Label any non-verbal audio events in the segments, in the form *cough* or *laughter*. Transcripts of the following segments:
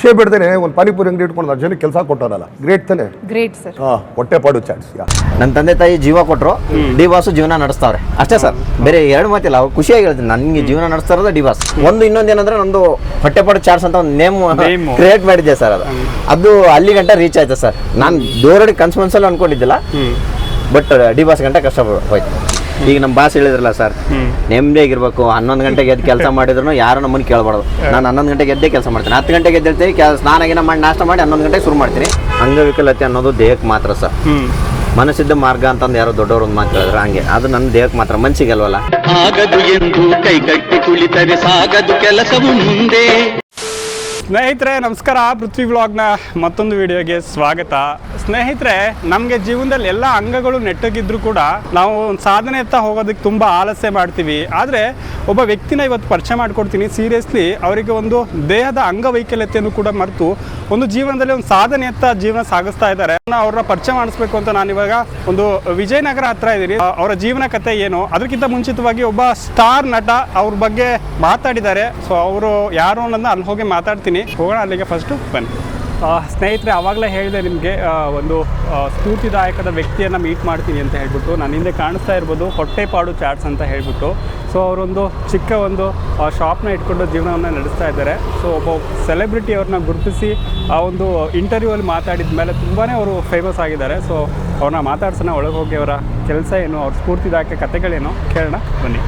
ಭಿಕ್ಷೆ ಬಿಡ್ದೇನೆ ಒಂದು ಪಾನಿಪುರಿ ಅಂಗಡಿ ಇಟ್ಕೊಂಡು ಜನ ಕೆಲಸ ಕೊಟ್ಟೋದಲ್ಲ ಗ್ರೇಟ್ ತಾನೆ? ಗ್ರೇಟ್ ಸರ್ ಹಾ ಹೊಟ್ಟೆ ಪಾಡು ಚಾಟ್ಸ್ ನನ್ನ ತಂದೆ ತಾಯಿ ಜೀವ ಕೊಟ್ಟರು ಡಿ ಬಾಸು ಜೀವನ ನಡೆಸ್ತಾವ್ರೆ ಅಷ್ಟೇ ಸರ್ ಬೇರೆ ಎರಡು ಮಾತಿಲ್ಲ ಅವ್ರು ಖುಷಿಯಾಗಿ ಹೇಳ್ತೀನಿ. ನನಗೆ ಜೀವನ ನಡೆಸ್ತಾ ಇರೋದು ಡಿ ಬಾಸ್ ಒಂದು ಇನ್ನೊಂದು ಏನಂದ್ರೆ ನಂದು ಹೊಟ್ಟೆಪಾಡು ಚಾರ್ಜ್ ಅಂತ ಒಂದು ನೇಮ್ Name. ಕ್ರಿಯೇಟ್ ಮಾಡಿದ್ದೆ ಸರ್ ಅದು. ಅದು ಅಲ್ಲಿ ಗಂಟ ರೀಚ್ ಆಯ್ತು ಸರ್ ನಾನು ದೂರಡಿ ಕನ್ಸ್ ಮನ್ಸಲ್ಲಿ ಅನ್ಕೊಂಡಿದ್ದಿಲ್ಲ. ಬಟ್ ಡಿ ಬಾಸ್ ಗಂಟ ಕಷ್ಟ ಹೋಯ್ತು. ಈಗ ನಮ್ಮ ಬಾಸ್ ಹೇಳಿದ್ರಲ್ಲ ಸರ್ ನೆಮ್ಮದಿಯಾಗಿರ್ಬೇಕು ಹನ್ನೊಂದು ಗಂಟೆಗೆ ಎದ್ದು ಕೆಲಸ ಮಾಡಿದ್ರು ಯಾರು ನಮ್ಮನ್ನು ಕೇಳಬಾರ್ದು. ನಾನು ಹನ್ನೊಂದು ಗಂಟೆಗೆ ಎದ್ದೇ ಕೆಲಸ ಮಾಡ್ತೀನಿ. ಹತ್ತು ಗಂಟೆಗೆ ಎದ್ದೇಳ್ತೀನಿ ಸ್ನಾನ ಗಿನ ಮಾಡಿ ನಾಷ್ಟ ಮಾಡಿ ಹನ್ನೊಂದು ಗಂಟೆಗೆ ಶುರು ಮಾಡ್ತೀನಿ. ಅಂಗವಿಕಲತೆ ಅನ್ನೋದು ದೇಹಕ್ಕೆ ಮಾತ್ರ ಸರ್ ಮನಸ್ಸಿದ್ದ ಮಾರ್ಗ ಅಂತಂದು ಯಾರೋ ದೊಡ್ಡವರು ಒಂದು ಮಾತು ಹೇಳಿದ್ರು ಹಂಗೆ. ಅದು ನನ್ನ ದೇಹಕ್ಕೆ ಮಾತ್ರ ಮನ್ಸಿಗೆ ಅಲ್ವಲ್ಲ? ಆಗದು ಎಂದು ಕೈಕಟ್ಟಿ ಕುಳಿತರೆ ಸಾಗದು ಕೆಲಸವು ಮುಂದೆ. ಸ್ನೇಹಿತರೆ, ನಮಸ್ಕಾರ. ಪೃಥ್ವಿ ವ್ಲಾಗ್ನ ಮತ್ತೊಂದು ವಿಡಿಯೋಗೆ ಸ್ವಾಗತ. ಸ್ನೇಹಿತರೆ, ನಮಗೆ ಜೀವನದಲ್ಲಿ ಎಲ್ಲ ಅಂಗಗಳು ನೆಟ್ಟಗಿದ್ರು ಕೂಡ ನಾವು ಒಂದು ಸಾಧನೆ ಎತ್ತ ಹೋಗೋದಕ್ಕೆ ತುಂಬ ಆಲಸ್ಯ ಮಾಡ್ತೀವಿ. ಆದರೆ ಒಬ್ಬ ವ್ಯಕ್ತಿನ ಇವತ್ತು ಪರಿಚಯ ಮಾಡಿಕೊಡ್ತೀನಿ. ಸೀರಿಯಸ್ಲಿ ಅವರಿಗೆ ಒಂದು ದೇಹದ ಅಂಗವೈಕಲ್ಯತೆಯನ್ನು ಕೂಡ ಮರೆತು ಒಂದು ಜೀವನದಲ್ಲಿ ಒಂದು ಸಾಧನೆಯತ್ತ ಜೀವನ ಸಾಗಿಸ್ತಾ ಇದ್ದಾರೆ. ಅವ್ರನ್ನ ಪರಿಚಯ ಮಾಡಿಸ್ಬೇಕು ಅಂತ ನಾನು ಇವಾಗ ಒಂದು ವಿಜಯನಗರ ಹತ್ರ ಇದ್ದೀನಿ. ಅವರ ಜೀವನ ಕಥೆ ಏನು? ಅದಕ್ಕಿಂತ ಮುಂಚಿತವಾಗಿ ಒಬ್ಬ ಸ್ಟಾರ್ ನಟ ಅವ್ರ ಬಗ್ಗೆ ಮಾತಾಡಿದ್ದಾರೆ. ಸೊ ಅವರು ಯಾರು ಅನ್ನೋದನ್ನ ಅಲ್ಲಿ ಹೋಗಿ ಮಾತಾಡ್ತೀನಿ. ಹೋಗೋಣ ಅಲ್ಲಿಗೆ ಫಸ್ಟು ಬನ್ನಿ. ಸ್ನೇಹಿತರೆ ಆವಾಗಲೇ ಹೇಳಿದೆ ನಿಮಗೆ ಒಂದು ಸ್ಫೂರ್ತಿದಾಯಕದ ವ್ಯಕ್ತಿಯನ್ನು ಮೀಟ್ ಮಾಡ್ತೀನಿ ಅಂತ ಹೇಳ್ಬಿಟ್ಟು. ನಾನು ಹಿಂದೆ ಕಾಣಿಸ್ತಾ ಇರ್ಬೋದು ಹೊಟ್ಟೆಪಾಡು ಚಾಟ್ಸ್ ಅಂತ ಹೇಳ್ಬಿಟ್ಟು. ಸೊ ಅವರೊಂದು ಚಿಕ್ಕ ಒಂದು ಶಾಪ್ನ ಇಟ್ಕೊಂಡು ಜೀವನವನ್ನು ನಡೆಸ್ತಾ ಇದ್ದಾರೆ. ಸೊ ಒಬ್ಬ ಸೆಲೆಬ್ರಿಟಿ ಅವ್ರನ್ನ ಗುರುತಿಸಿ, ಆ ಒಂದು ಇಂಟರ್ವ್ಯೂ ಅಲ್ಲಿ ಮಾತಾಡಿದ ಮೇಲೆ ತುಂಬಾ ಅವರು ಫೇಮಸ್ ಆಗಿದ್ದಾರೆ. ಸೊ ಅವ್ರನ್ನ ಮಾತಾಡ್ಸೋಣ, ಒಳಗೆ ಹೋಗಿ ಅವರ ಕೆಲಸ ಏನು, ಅವ್ರ ಸ್ಫೂರ್ತಿದಾಯಕ ಕಥೆಗಳೇನು ಕೇಳೋಣ, ಬನ್ನಿ.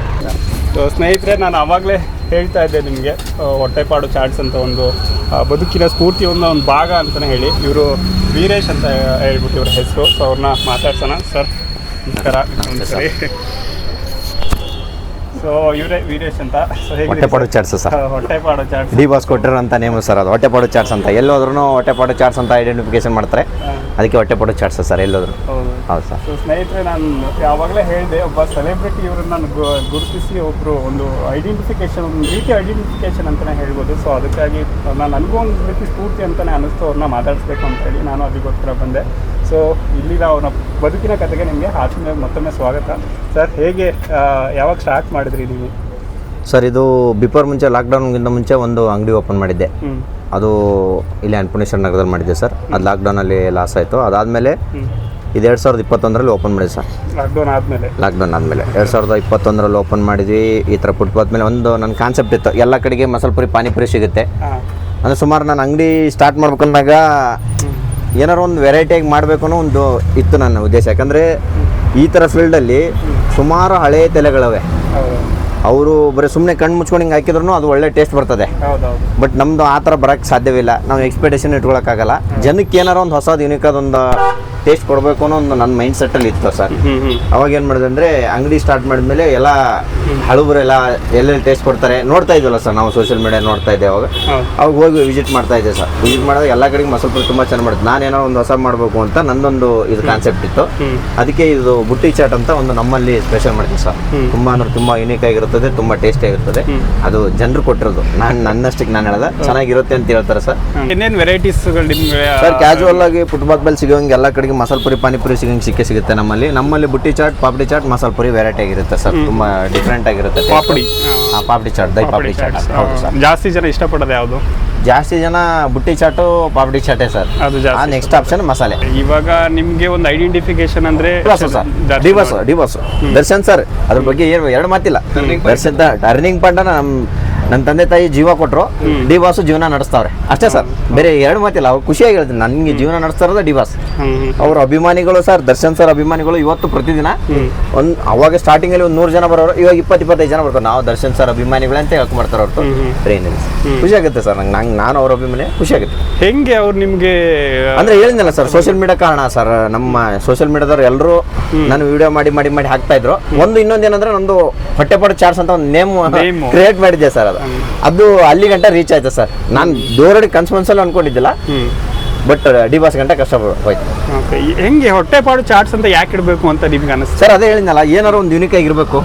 ಸೊ ಸ್ನೇಹಿತರೆ ನಾನು ಆವಾಗಲೇ ಹೇಳ್ತಾ ಇದ್ದೆ ನಿಮಗೆ ಹೊಟ್ಟೆಪಾಡು ಚಾಟ್ಸ್ ಅಂತ ಒಂದು ಬದುಕಿನ ಸ್ಫೂರ್ತಿ ಒಂದು ಒಂದು ಭಾಗ ಅಂತಲೇ ಹೇಳಿ. ಇವರು ವೀರೇಶ್ ಅಂತ ಹೇಳ್ಬಿಟ್ಟು ಇವರ ಹೆಸರು. ಸೊ ಅವ್ರನ್ನ ಮಾತಾಡ್ಸೋಣ. ಸರ್ ನಮಸ್ಕಾರ. ಒಂದ್ಸರಿ ಸೊ ಇವರೇ ವೀರೇಶ್ ಅಂತ. So Hottepadu chats sir. *laughs* Hottepadu chats D boss ಕೊಟ್ಟಿರೋ ಅಂತ ನೇಮು ಸರ್ ಅದು. ಹೊಟ್ಟೆಪಾಡು ಚಾಟ್ಸ್ ಅಂತ. ಎಲ್ಲೋದ್ರೂ ಹೊಟ್ಟೆಪಾಡು ಚಾಟ್ಸ್ ಅಂತ ಐಡೆಂಟಿಫಿಕೇಶನ್ ಮಾಡ್ತಾರೆ. ಅದಕ್ಕೆ ಹೊಟ್ಟೆಪಾಡು ಚಾಟ್ಸ್ ಸರ್ ಎಲ್ಲೋದ್ರು. ಹೌದು. ಸರ್. ಸೊ ಸ್ನೇಹಿತರೆ ನಾನು ಯಾವಾಗಲೇ ಹೇಳಿದೆ ಒಬ್ಬ ಸೆಲೆಬ್ರಿಟಿ ಇವ್ರನ್ನ ನಾನು ಗುರುತಿಸಿ ಒಬ್ಬರು ಒಂದು ಐಡೆಂಟಿಫಿಕೇಶನ್ ಒಂದು ರೀತಿ ಐಡೆಂಟಿಫಿಕೇಶನ್ ಅಂತಲೇ ಹೇಳ್ಬೋದು. ಸೊ ಅದಕ್ಕಾಗಿ ನಾನು ನನಗೂ ಒಂದು ರೀತಿ ಸ್ಫೂರ್ತಿ ಅಂತಲೇ ಅನ್ನಿಸ್ತು ಅವ್ರನ್ನ ಮಾತಾಡಿಸ್ಬೇಕು ಅಂತ ಹೇಳಿ ನಾನು ಅದಕ್ಕೋಸ್ಕರ ಬಂದೆ. ಸೊ ಇಲ್ಲಿನ ಅವನ ಬದುಕಿನ ಕತೆಗೆ ನಿಮಗೆ ಆತ್ಮೀಯ ಮತ್ತೊಮ್ಮೆ ಸ್ವಾಗತ. ಸರ್ ಹೇಗೆ ಯಾವಾಗ ಸ್ಟಾರ್ಟ್ ಮಾಡಿದ್ರಿ ನೀವು? ಸರ್ ಇದು ಬಿಫೋರ್ ಮುಂಚೆ ಲಾಕ್ಡೌನ್ಗಿಂತ ಮುಂಚೆ ಒಂದು ಅಂಗಡಿ ಓಪನ್ ಮಾಡಿದ್ದೆ. ಅದು ಇಲ್ಲಿ ಅನ್ಪುಣೇಶ್ವರ ನಗರದಲ್ಲಿ ಮಾಡಿದ್ದೆ ಸರ್ ಅದು ಲಾಕ್ಡೌನಲ್ಲಿ ಲಾಸ್ ಆಯಿತು. ಅದಾದಮೇಲೆ ಇದು ಎರಡು ಸಾವಿರದ ಇಪ್ಪತ್ತೊಂದರಲ್ಲಿ ಓಪನ್ ಮಾಡಿದೆ ಸರ್ ಲಾಕ್ಡೌನ್ ಆದಮೇಲೆ? ಲಾಕ್ಡೌನ್ ಆದಮೇಲೆ. ಎರಡು ಸಾವಿರದ ಇಪ್ಪತ್ತೊಂದರಲ್ಲಿ ಓಪನ್ ಮಾಡಿದ್ವಿ. ಈ ಥರ ಫುಟ್ಪಾತ್ ಮೇಲೆ ಒಂದು ನನ್ನ ಕಾನ್ಸೆಪ್ಟ್ ಇತ್ತು. ಎಲ್ಲ ಕಡೆಗೆ ಮಸಾಲೆ ಪುರಿ ಪಾನಿಪುರಿ ಸಿಗುತ್ತೆ. ಅಂದರೆ ಸುಮಾರು ನಾನು ಅಂಗಡಿ ಸ್ಟಾರ್ಟ್ ಮಾಡ್ಬೇಕಂದಾಗ ಏನಾರು ಒಂದು ವೆರೈಟಿಯಾಗಿ ಮಾಡಬೇಕು ಅನ್ನೋ ಒಂದು ಇತ್ತು ನನ್ನ ಉದ್ದೇಶ. ಯಾಕಂದರೆ ಈ ಥರ ಫೀಲ್ಡಲ್ಲಿ ಸುಮಾರು ಹಳೆಯ ತಲೆಗಳವೆ. ಅವರು ಬರೀ ಸುಮ್ಮನೆ ಕಣ್ಣು ಮುಚ್ಕೊಂಡು ಹಿಂಗೆ ಹಾಕಿದ್ರು ಅದು ಒಳ್ಳೆ ಟೇಸ್ಟ್ ಬರ್ತದೆ. ಬಟ್ ನಮ್ಮದು ಆ ಥರ ಬರೋಕ್ಕೆ ಸಾಧ್ಯವಿಲ್ಲ. ನಾವು ಎಕ್ಸ್ಪೆಕ್ಟೇಷನ್ ಇಟ್ಕೊಳಕ್ಕಾಗಲ್ಲ ಜನಕ್ಕೆ ಏನಾರ ಒಂದು ಹೊಸದು ಯುನಿಕ್ ಅದೊಂದು ಟೇಸ್ಟ್ ಕೊಡಬೇಕು ಅನ್ನೋ ಒಂದು ನನ್ನ ಮೈಂಡ್ ಸೆಟ್ ಅಲ್ಲಿ ಇತ್ತು ಸರ್. ಅವಾಗ ಏನು ಮಾಡಿದೆ ಅಂದ್ರೆ ಅಂಗಡಿ ಸ್ಟಾರ್ಟ್ ಮಾಡಿದ್ಮೇಲೆ ಎಲ್ಲ ಹಳುಬರೆಲ್ಲ ಎಲ್ಲೆಲ್ಲಿ ಟೇಸ್ಟ್ ಕೊಡ್ತಾರೆ ನೋಡ್ತಾ ಇದ್ವಲ್ಲ ಸರ್ ನಾವು ಸೋಷಿಯಲ್ ಮೀಡಿಯಾ ನೋಡ್ತಾ ಇದ್ದೆ ಅವಾಗ. ಅವಾಗ ಹೋಗಿ ವಿಸಿಟ್ ಮಾಡ್ತಾ ಇದ್ದೆ ಸರ್. ವಿಸಿಟ್ ಮಾಡಿದಾಗ ಎಲ್ಲ ಕಡೆ ಮಸಲ್ ಪುರಿ ತುಂಬಾ ಚೆನ್ನಾಗಿ ನಾನು ನಾನೇನೋ ಒಂದು ಹೊಸ ಮಾಡಬೇಕು ಅಂತ ನಂದೊಂದು ಇದು ಕಾನ್ಸೆಪ್ಟ್ ಇತ್ತು. ಅದಕ್ಕೆ ಇದು ಬುಟ್ಟಿ ಚಾಟ್ ಅಂತ ಒಂದು ನಮ್ಮಲ್ಲಿ ಸ್ಪೆಷಲ್ ಮಾಡ್ತೀವಿ ಸರ್. ತುಂಬಾ ತುಂಬ ಅಂದ್ರೆ ತುಂಬ ಯುನೀಕ್ ಆಗಿರುತ್ತದೆ ತುಂಬಾ ಟೇಸ್ಟಿ ಆಗಿರ್ತದೆ ಅದು ಜನರು ಕೊಟ್ಟಿರೋದು. ನಾನು ನನ್ನಷ್ಟಕ್ಕೆ ನಾನು ಹೇಳ್ದೆ. ಚೆನ್ನಾಗಿರುತ್ತೆ ಅಂತ ಹೇಳ್ತಾರೆ ಸರ್. ಇನ್ನೇನು ವೆರೈಟೀಸ್ ಸರ್ ಕ್ಯಾಶುವಲ್ ಆಗಿ ಫುಟ್ಬಾಲ್ ಮೇಲೆ ಸಿಗೋಂಗೆ ಎಲ್ಲ ಕಡೆಗೆ ಮಸಾಲೆ ಪುರಿ ಪಾನಿಪುರಿ ಸಿಗೋಂಗೆ ಸಿಕ್ಕೇ ಸಿಗುತ್ತೆ ನಮ್ಮಲ್ಲಿ. ನಮ್ಮಲ್ಲಿ ಬುಟ್ಟಿ ಚಾಟ್ ಪಾಪಡಿ ಚಾಟ್ ಮಸಾಲ ಪುರಿ ವೆರೈಟಿ ಆಗಿರುತ್ತೆ ಸರ್. ತುಂಬ ಡಿಫ್ರೆಂಟ್ ಆಗಿರುತ್ತೆ. ಪಾಪಡಿ. ಹಾ, ಪಾಪಡಿ ಚಾಟ್ ದೈ ಪಾಪಡಿ ಚಾಟ್. ಹೌದು ಸರ್. ಜಾಸ್ತಿ ಜನ ಇಷ್ಟಪಡೋದು ಯಾವುದು? ಜಾಸ್ತಿ ಜನ ಬುಟ್ಟಿ ಚಾಟು ಪಾಪಡಿ ಚಾಟೇ ಸರ್. ಅದು ನೆಕ್ಸ್ಟ್ ಆಪ್ಷನ್ ಮಸಾಲೆ. ಇವಾಗ ನಿಮ್ಗೆ ಒಂದು ಐಡೆಂಟಿಫಿಕೇಶನ್ ಅಂದ್ರೆ ಡಿಬಾಸು ಡಿಬಾಸು ದರ್ಶನ್ ಸರ್ ಅದ್ರ ಬಗ್ಗೆ ಏನು ಎರಡು ಮಾತಿಲ್ಲ. ದರ್ಶನ್ ಟರ್ನಿಂಗ್ ಪಾಯಿಂಟ್ ನಮ್ಮ ನನ್ನ ತಂದೆ ತಾಯಿ ಜೀವ ಕೊಟ್ಟರು ಡಿ ಬಾಸು ಜೀವನ ನಡೆಸ್ತಾವ್ರೆ. ಅಷ್ಟೇ ಸರ್. ಬೇರೆ ಎರಡು ಮಾತಿಲ್ಲ ಅವ್ರು ಖುಷಿಯಾಗಿ ಹೇಳ್ತೀನಿ. ನನಗೆ ಜೀವನ ನಡೆಸ್ತಾ ಇರೋದು ಡಿ ಬಾಸ್. ಅವ್ರ ಅಭಿಮಾನಿಗಳು ಸರ್ ದರ್ಶನ್ ಸರ್ ಅಭಿಮಾನಿಗಳು ಇವತ್ತು ಪ್ರತಿದಿನ ಒಂದು ಅವಾಗ ಸ್ಟಾರ್ಟಿಂಗ್ ಅಲ್ಲಿ ಒಂದು ನೂರು ಜನ ಬರೋರು ಇವಾಗ ಇಪ್ಪತ್ತು ಇಪ್ಪತ್ತೈದು ಜನ ಬರ್ತಾರೆ. ನಾವು ದರ್ಶನ್ ಸರ್ ಅಭಿಮಾನಿಗಳು ಅಂತ ಹೇಳ್ಕೊಂಡ್ಬರ್ತಾರೆ ಹೊರತು ಟ್ರೈನ್ ಖುಷಿ ಆಗುತ್ತೆ ಸರ್. ನಂಗೆ ನಂಗೆ ನಾನು ಅವ್ರ ಅಭಿಮಾನಿ ಖುಷಿ ಆಗುತ್ತೆ. ಹೆಂಗೆ ಅವ್ರು ನಿಮ್ಗೆ ಅಂದ್ರೆ ಹೇಳಿದ್ನಲ್ಲ ಸರ್ ಸೋಷಿಯಲ್ ಮೀಡಿಯಾ ಕಾರಣ ಸರ್. ನಮ್ಮ ಸೋಷಿಯಲ್ ಮೀಡಿಯಾದವ್ರು ಎಲ್ಲರೂ ನಾನು ವಿಡಿಯೋ ಮಾಡಿ ಮಾಡಿ ಮಾಡಿ ಹಾಕ್ತಾ ಇದ್ರು. ಒಂದು ಇನ್ನೊಂದು ಏನಂದ್ರೆ ನಂದು ಹೊಟ್ಟೆಪಾಡು ಚಾರ್ಸ್ ಅಂತ ಒಂದು ನೇಮ್ ಕ್ರಿಯೇಟ್ ಮಾಡಿದ್ದೆ ಸರ್ ಅದು. ಅದು ಅಲ್ಲಿ ಗಂಟ ರೀಚ್ ಆಯ್ತು ಸರ್. ನಾನು ದೂರಡಿ ಕನ್ಸ್ ಮನ್ಸಲ್ಲಿ ಅನ್ಕೊಂಡಿದ್ದಿಲ್ಲ. ಬಟ್ ಡಿ ಬಾಸ್ ಗಂಟ ಕಷ್ಟ ಹೋಯ್ತು. ಓಕೆ. ಹೆಂಗೆ ಹೊಟ್ಟೆಪಾಡು ಚಾಟ್ಸ್ ಅಂತ ಯಾಕೆ ಇಡಬೇಕು ಅಂತ ನಿಮ್ಗೆ ಅನಿಸ್ತು? ಸರ್ ಅದೇ ಹೇಳಿದ್ನಲ್ಲ ಏನಾರು ಒಂದು ಯುನಿಕ್ ಆಗಿರಬೇಕು.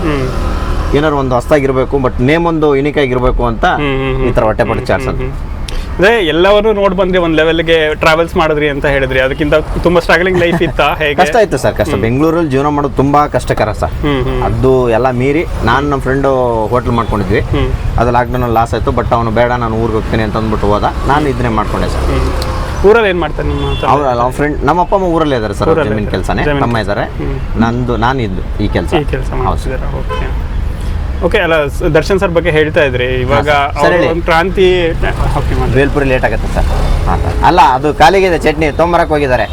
ಏನಾರು ಒಂದು ಹೊಸ್ತಾಗಿರ್ಬೇಕು ಬಟ್ ನೇಮ್ ಒಂದು ಯುನಿಕ್ ಆಗಿರಬೇಕು ಅಂತ ಈ ಥರ ಹೊಟ್ಟೆಪಾಡು ಚಾರ್ಟ್ಸ್ ಅಂತ. ಅಂದ್ರೆ ಎಲ್ಲವನ್ನೂ ನೋಡ್ ಬಂದ್ರಿ ಒಂದ್ ಲೆವೆಲ್ಗೆ ಟ್ರಾವೆಲ್ಸ್ ಮಾಡಿದ್ರಿ ಅಂತ ಹೇಳಿದ್ರಿ. ಅದಕ್ಕಿಂತ ತುಂಬಾ ಸ್ಟ್ರಗಲಿಂಗ್ ಲೈಫ್ ಇತ್ತಾ? ಹೇಗೆ? ಕಷ್ಟ ಆಯ್ತು ಸರ್ ಕಷ್ಟ. ಬೆಂಗಳೂರಲ್ಲಿ ಜೀವನ ಮಾಡೋದು ತುಂಬಾ ಕಷ್ಟಕರ ಸರ್. ಅದು ಎಲ್ಲ ಮೀರಿ ನಾನು ನಮ್ಮ ಫ್ರೆಂಡು ಹೋಟೆಲ್ ಮಾಡ್ಕೊಂಡಿದ್ವಿ. ಅದು ಲಾಕ್ಡೌನ್ ಲಾಸ್ ಆಯ್ತು ಬಟ್ ಅವನು ಬೇಡ ನಾನು ಊರಿಗೆ ಹೋಗ್ತೀನಿ ಅಂತ ಅಂದ್ಬಿಟ್ಟು ಹೋದ. ನಾನು ಇದನ್ನೇ ಮಾಡ್ಕೊಂಡೆ ಸರ್. ಊರಲ್ಲಿ ಏನ್ ಮಾಡ್ತಾರೆ ನಿಮ್ಮ ಅವ್ರ ಅವ್ರ ಫ್ರೆಂಡ್ ನಮ್ಮ ಅಪ್ಪ ಅಮ್ಮ ಊರಲ್ಲೇ ಇದ್ದಾರೆ ಸರ್ ಜಮೀನ್ ಕೆಲಸನೇ. ನಮ್ಮ ತಮ್ಮ ಇದ್ದಾರೆ ನಂದು ನಾನು ಇದ್ದು ಈ ಕೆಲಸ. ಈ ಕೆಲಸ ಹೌದು ಓಕೆ. ಓಕೆ ಅಲ್ಲ ದರ್ಶನ್ ಸರ್ ಬಗ್ಗೆ ಹೇಳ್ತಾ ಇದ್ರಿ. ಇವಾಗ ಅವ್ರು ಹೇಳಿ. ಒಂದು ಕ್ರಾಂತಿ ಓಕೆ ಮಾಡಿ ಬೇಲ್ಪುರಿ ಲೇಟ್ ಆಗುತ್ತೆ ಸರ್. ಹಾಂ ಸರ್. ಅಲ್ಲ ಅದು ಖಾಲಿಗಿದೆ ಚಟ್ನಿ ತೊಂಬರಕ್ಕೆ ಹೋಗಿದ್ದಾರೆ.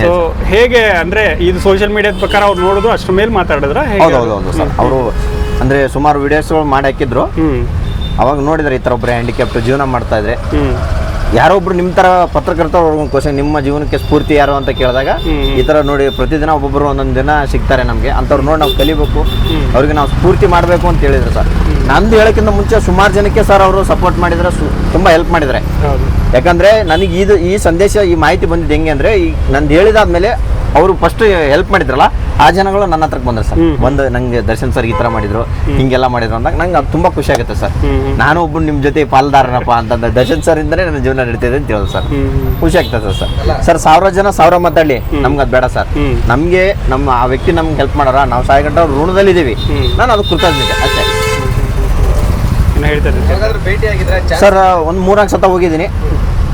ಸೊ ಹೇಗೆ ಅಂದ್ರೆ ಇದು ಸೋಷಿಯಲ್ ಮೀಡಿಯಾದ ಪ್ರಕಾರ ಅವ್ರು ನೋಡೋದು ಅಷ್ಟ್ರ ಮೇಲೆ ಮಾತಾಡಿದ್ರ? ಹೌದು ಹೌದು ಹೌದು ಸರ್. ಅವರು ಅಂದರೆ ಸುಮಾರು ವಿಡಿಯೋಸ್ಗಳು ಮಾಡಿ ಹಾಕಿದ್ರು ಹ್ಮ್. ಅವಾಗ ನೋಡಿದ್ರೆ ಈ ಥರ ಒಬ್ರು ಹ್ಯಾಂಡಿಕ್ಯಾಪ್ಟ್ ಜೀವನ ಮಾಡ್ತಾ ಇದ್ರೆ. ಹ್ಮ್. ಯಾರೋ ಒಬ್ರು ನಿಮ್ಮ ತರ ಪತ್ರಕರ್ತ ಕ್ವಶನ್ ನಿಮ್ಮ ಜೀವನಕ್ಕೆ ಸ್ಫೂರ್ತಿ ಯಾರು ಅಂತ ಕೇಳಿದಾಗ. ಈ ತರ ನೋಡಿ ಪ್ರತಿದಿನ ಒಬ್ಬೊಬ್ರು ಒಂದೊಂದು ದಿನ ಸಿಗ್ತಾರೆ ನಮಗೆ. ಅಂತವ್ರು ನೋಡಿ ನಾವು ಕಲಿಬೇಕು. ಅವ್ರಿಗೆ ನಾವು ಸ್ಫೂರ್ತಿ ಮಾಡಬೇಕು ಅಂತ ಹೇಳಿದ್ರು ಸರ್. ನಂದು ಹೇಳೋಕ್ಕಿಂತ ಮುಂಚೆ ಸುಮಾರು ಜನಕ್ಕೆ ಸರ್ ಅವರು ಸಪೋರ್ಟ್ ಮಾಡಿದ್ರೆ ಸು ತುಂಬ ಹೆಲ್ಪ್ ಮಾಡಿದ್ರೆ. ಯಾಕಂದ್ರೆ ನನಗೆ ಇದು ಈ ಸಂದೇಶ ಈ ಮಾಹಿತಿ ಬಂದಿದ್ದು ಹೆಂಗೆ ಅಂದ್ರೆ ಈ ನಂದು ಹೇಳಿದಾದ್ಮೇಲೆ ಅವರು ಫಸ್ಟ್ ಹೆಲ್ಪ್ ಮಾಡಿದ್ರಲ್ಲ ಆ ಜನಗಳು ನನ್ನ ಹತ್ರಕ್ಕೆ ಬಂದ್ರು ಸರ್. ಒಂದು ನಂಗೆ ದರ್ಶನ್ ಸರ್ ಈ ತರ ಮಾಡಿದ್ರು ಹಿಂಗೆಲ್ಲ ಮಾಡಿದ್ರು ಅಂದಾಗ ನಂಗೆ ಅದು ತುಂಬಾ ಖುಷಿ ಆಗುತ್ತೆ ಸರ್. ನಾನು ಒಬ್ಬ ನಿಮ್ಮ ಜೊತೆ ಪಾಲ್ದಾರನಪ್ಪ ಅಂತಂದ್ರೆ ದರ್ಶನ್ ಸರ್ ಇಂದನೇ ನನ್ನ ಜೀವನ ನಡೀತಿದೆ ಅಂತ ಹೇಳೋದು ಸರ್. ಖುಷಿ ಆಗ್ತದೆ ಸರ್. ಸರ್ ಸಾವಿರ ಜನ ಸಾವಿರ ಮಾತಾಡಲಿ ನಮ್ಗೆ ಅದು ಬೇಡ ಸರ್. ನಮಗೆ ನಮ್ಮ ಆ ವ್ಯಕ್ತಿ ನಮ್ಗೆ ಹೆಲ್ಪ್ ಮಾಡೋರ ನಾವು ಸಾಯಿ ಗಂಟೆ ಅವ್ರ ಋಣದಲ್ಲಿದ್ದೀವಿ. ನಾನು ಅದು ಕೃತಜ್ಞತೆ ಅಷ್ಟೇ. ಸರ್ ಒಂದು ಮೂರ್ನಾಲ್ಕು ಸತ ಹೋಗಿದ್ದೀನಿ.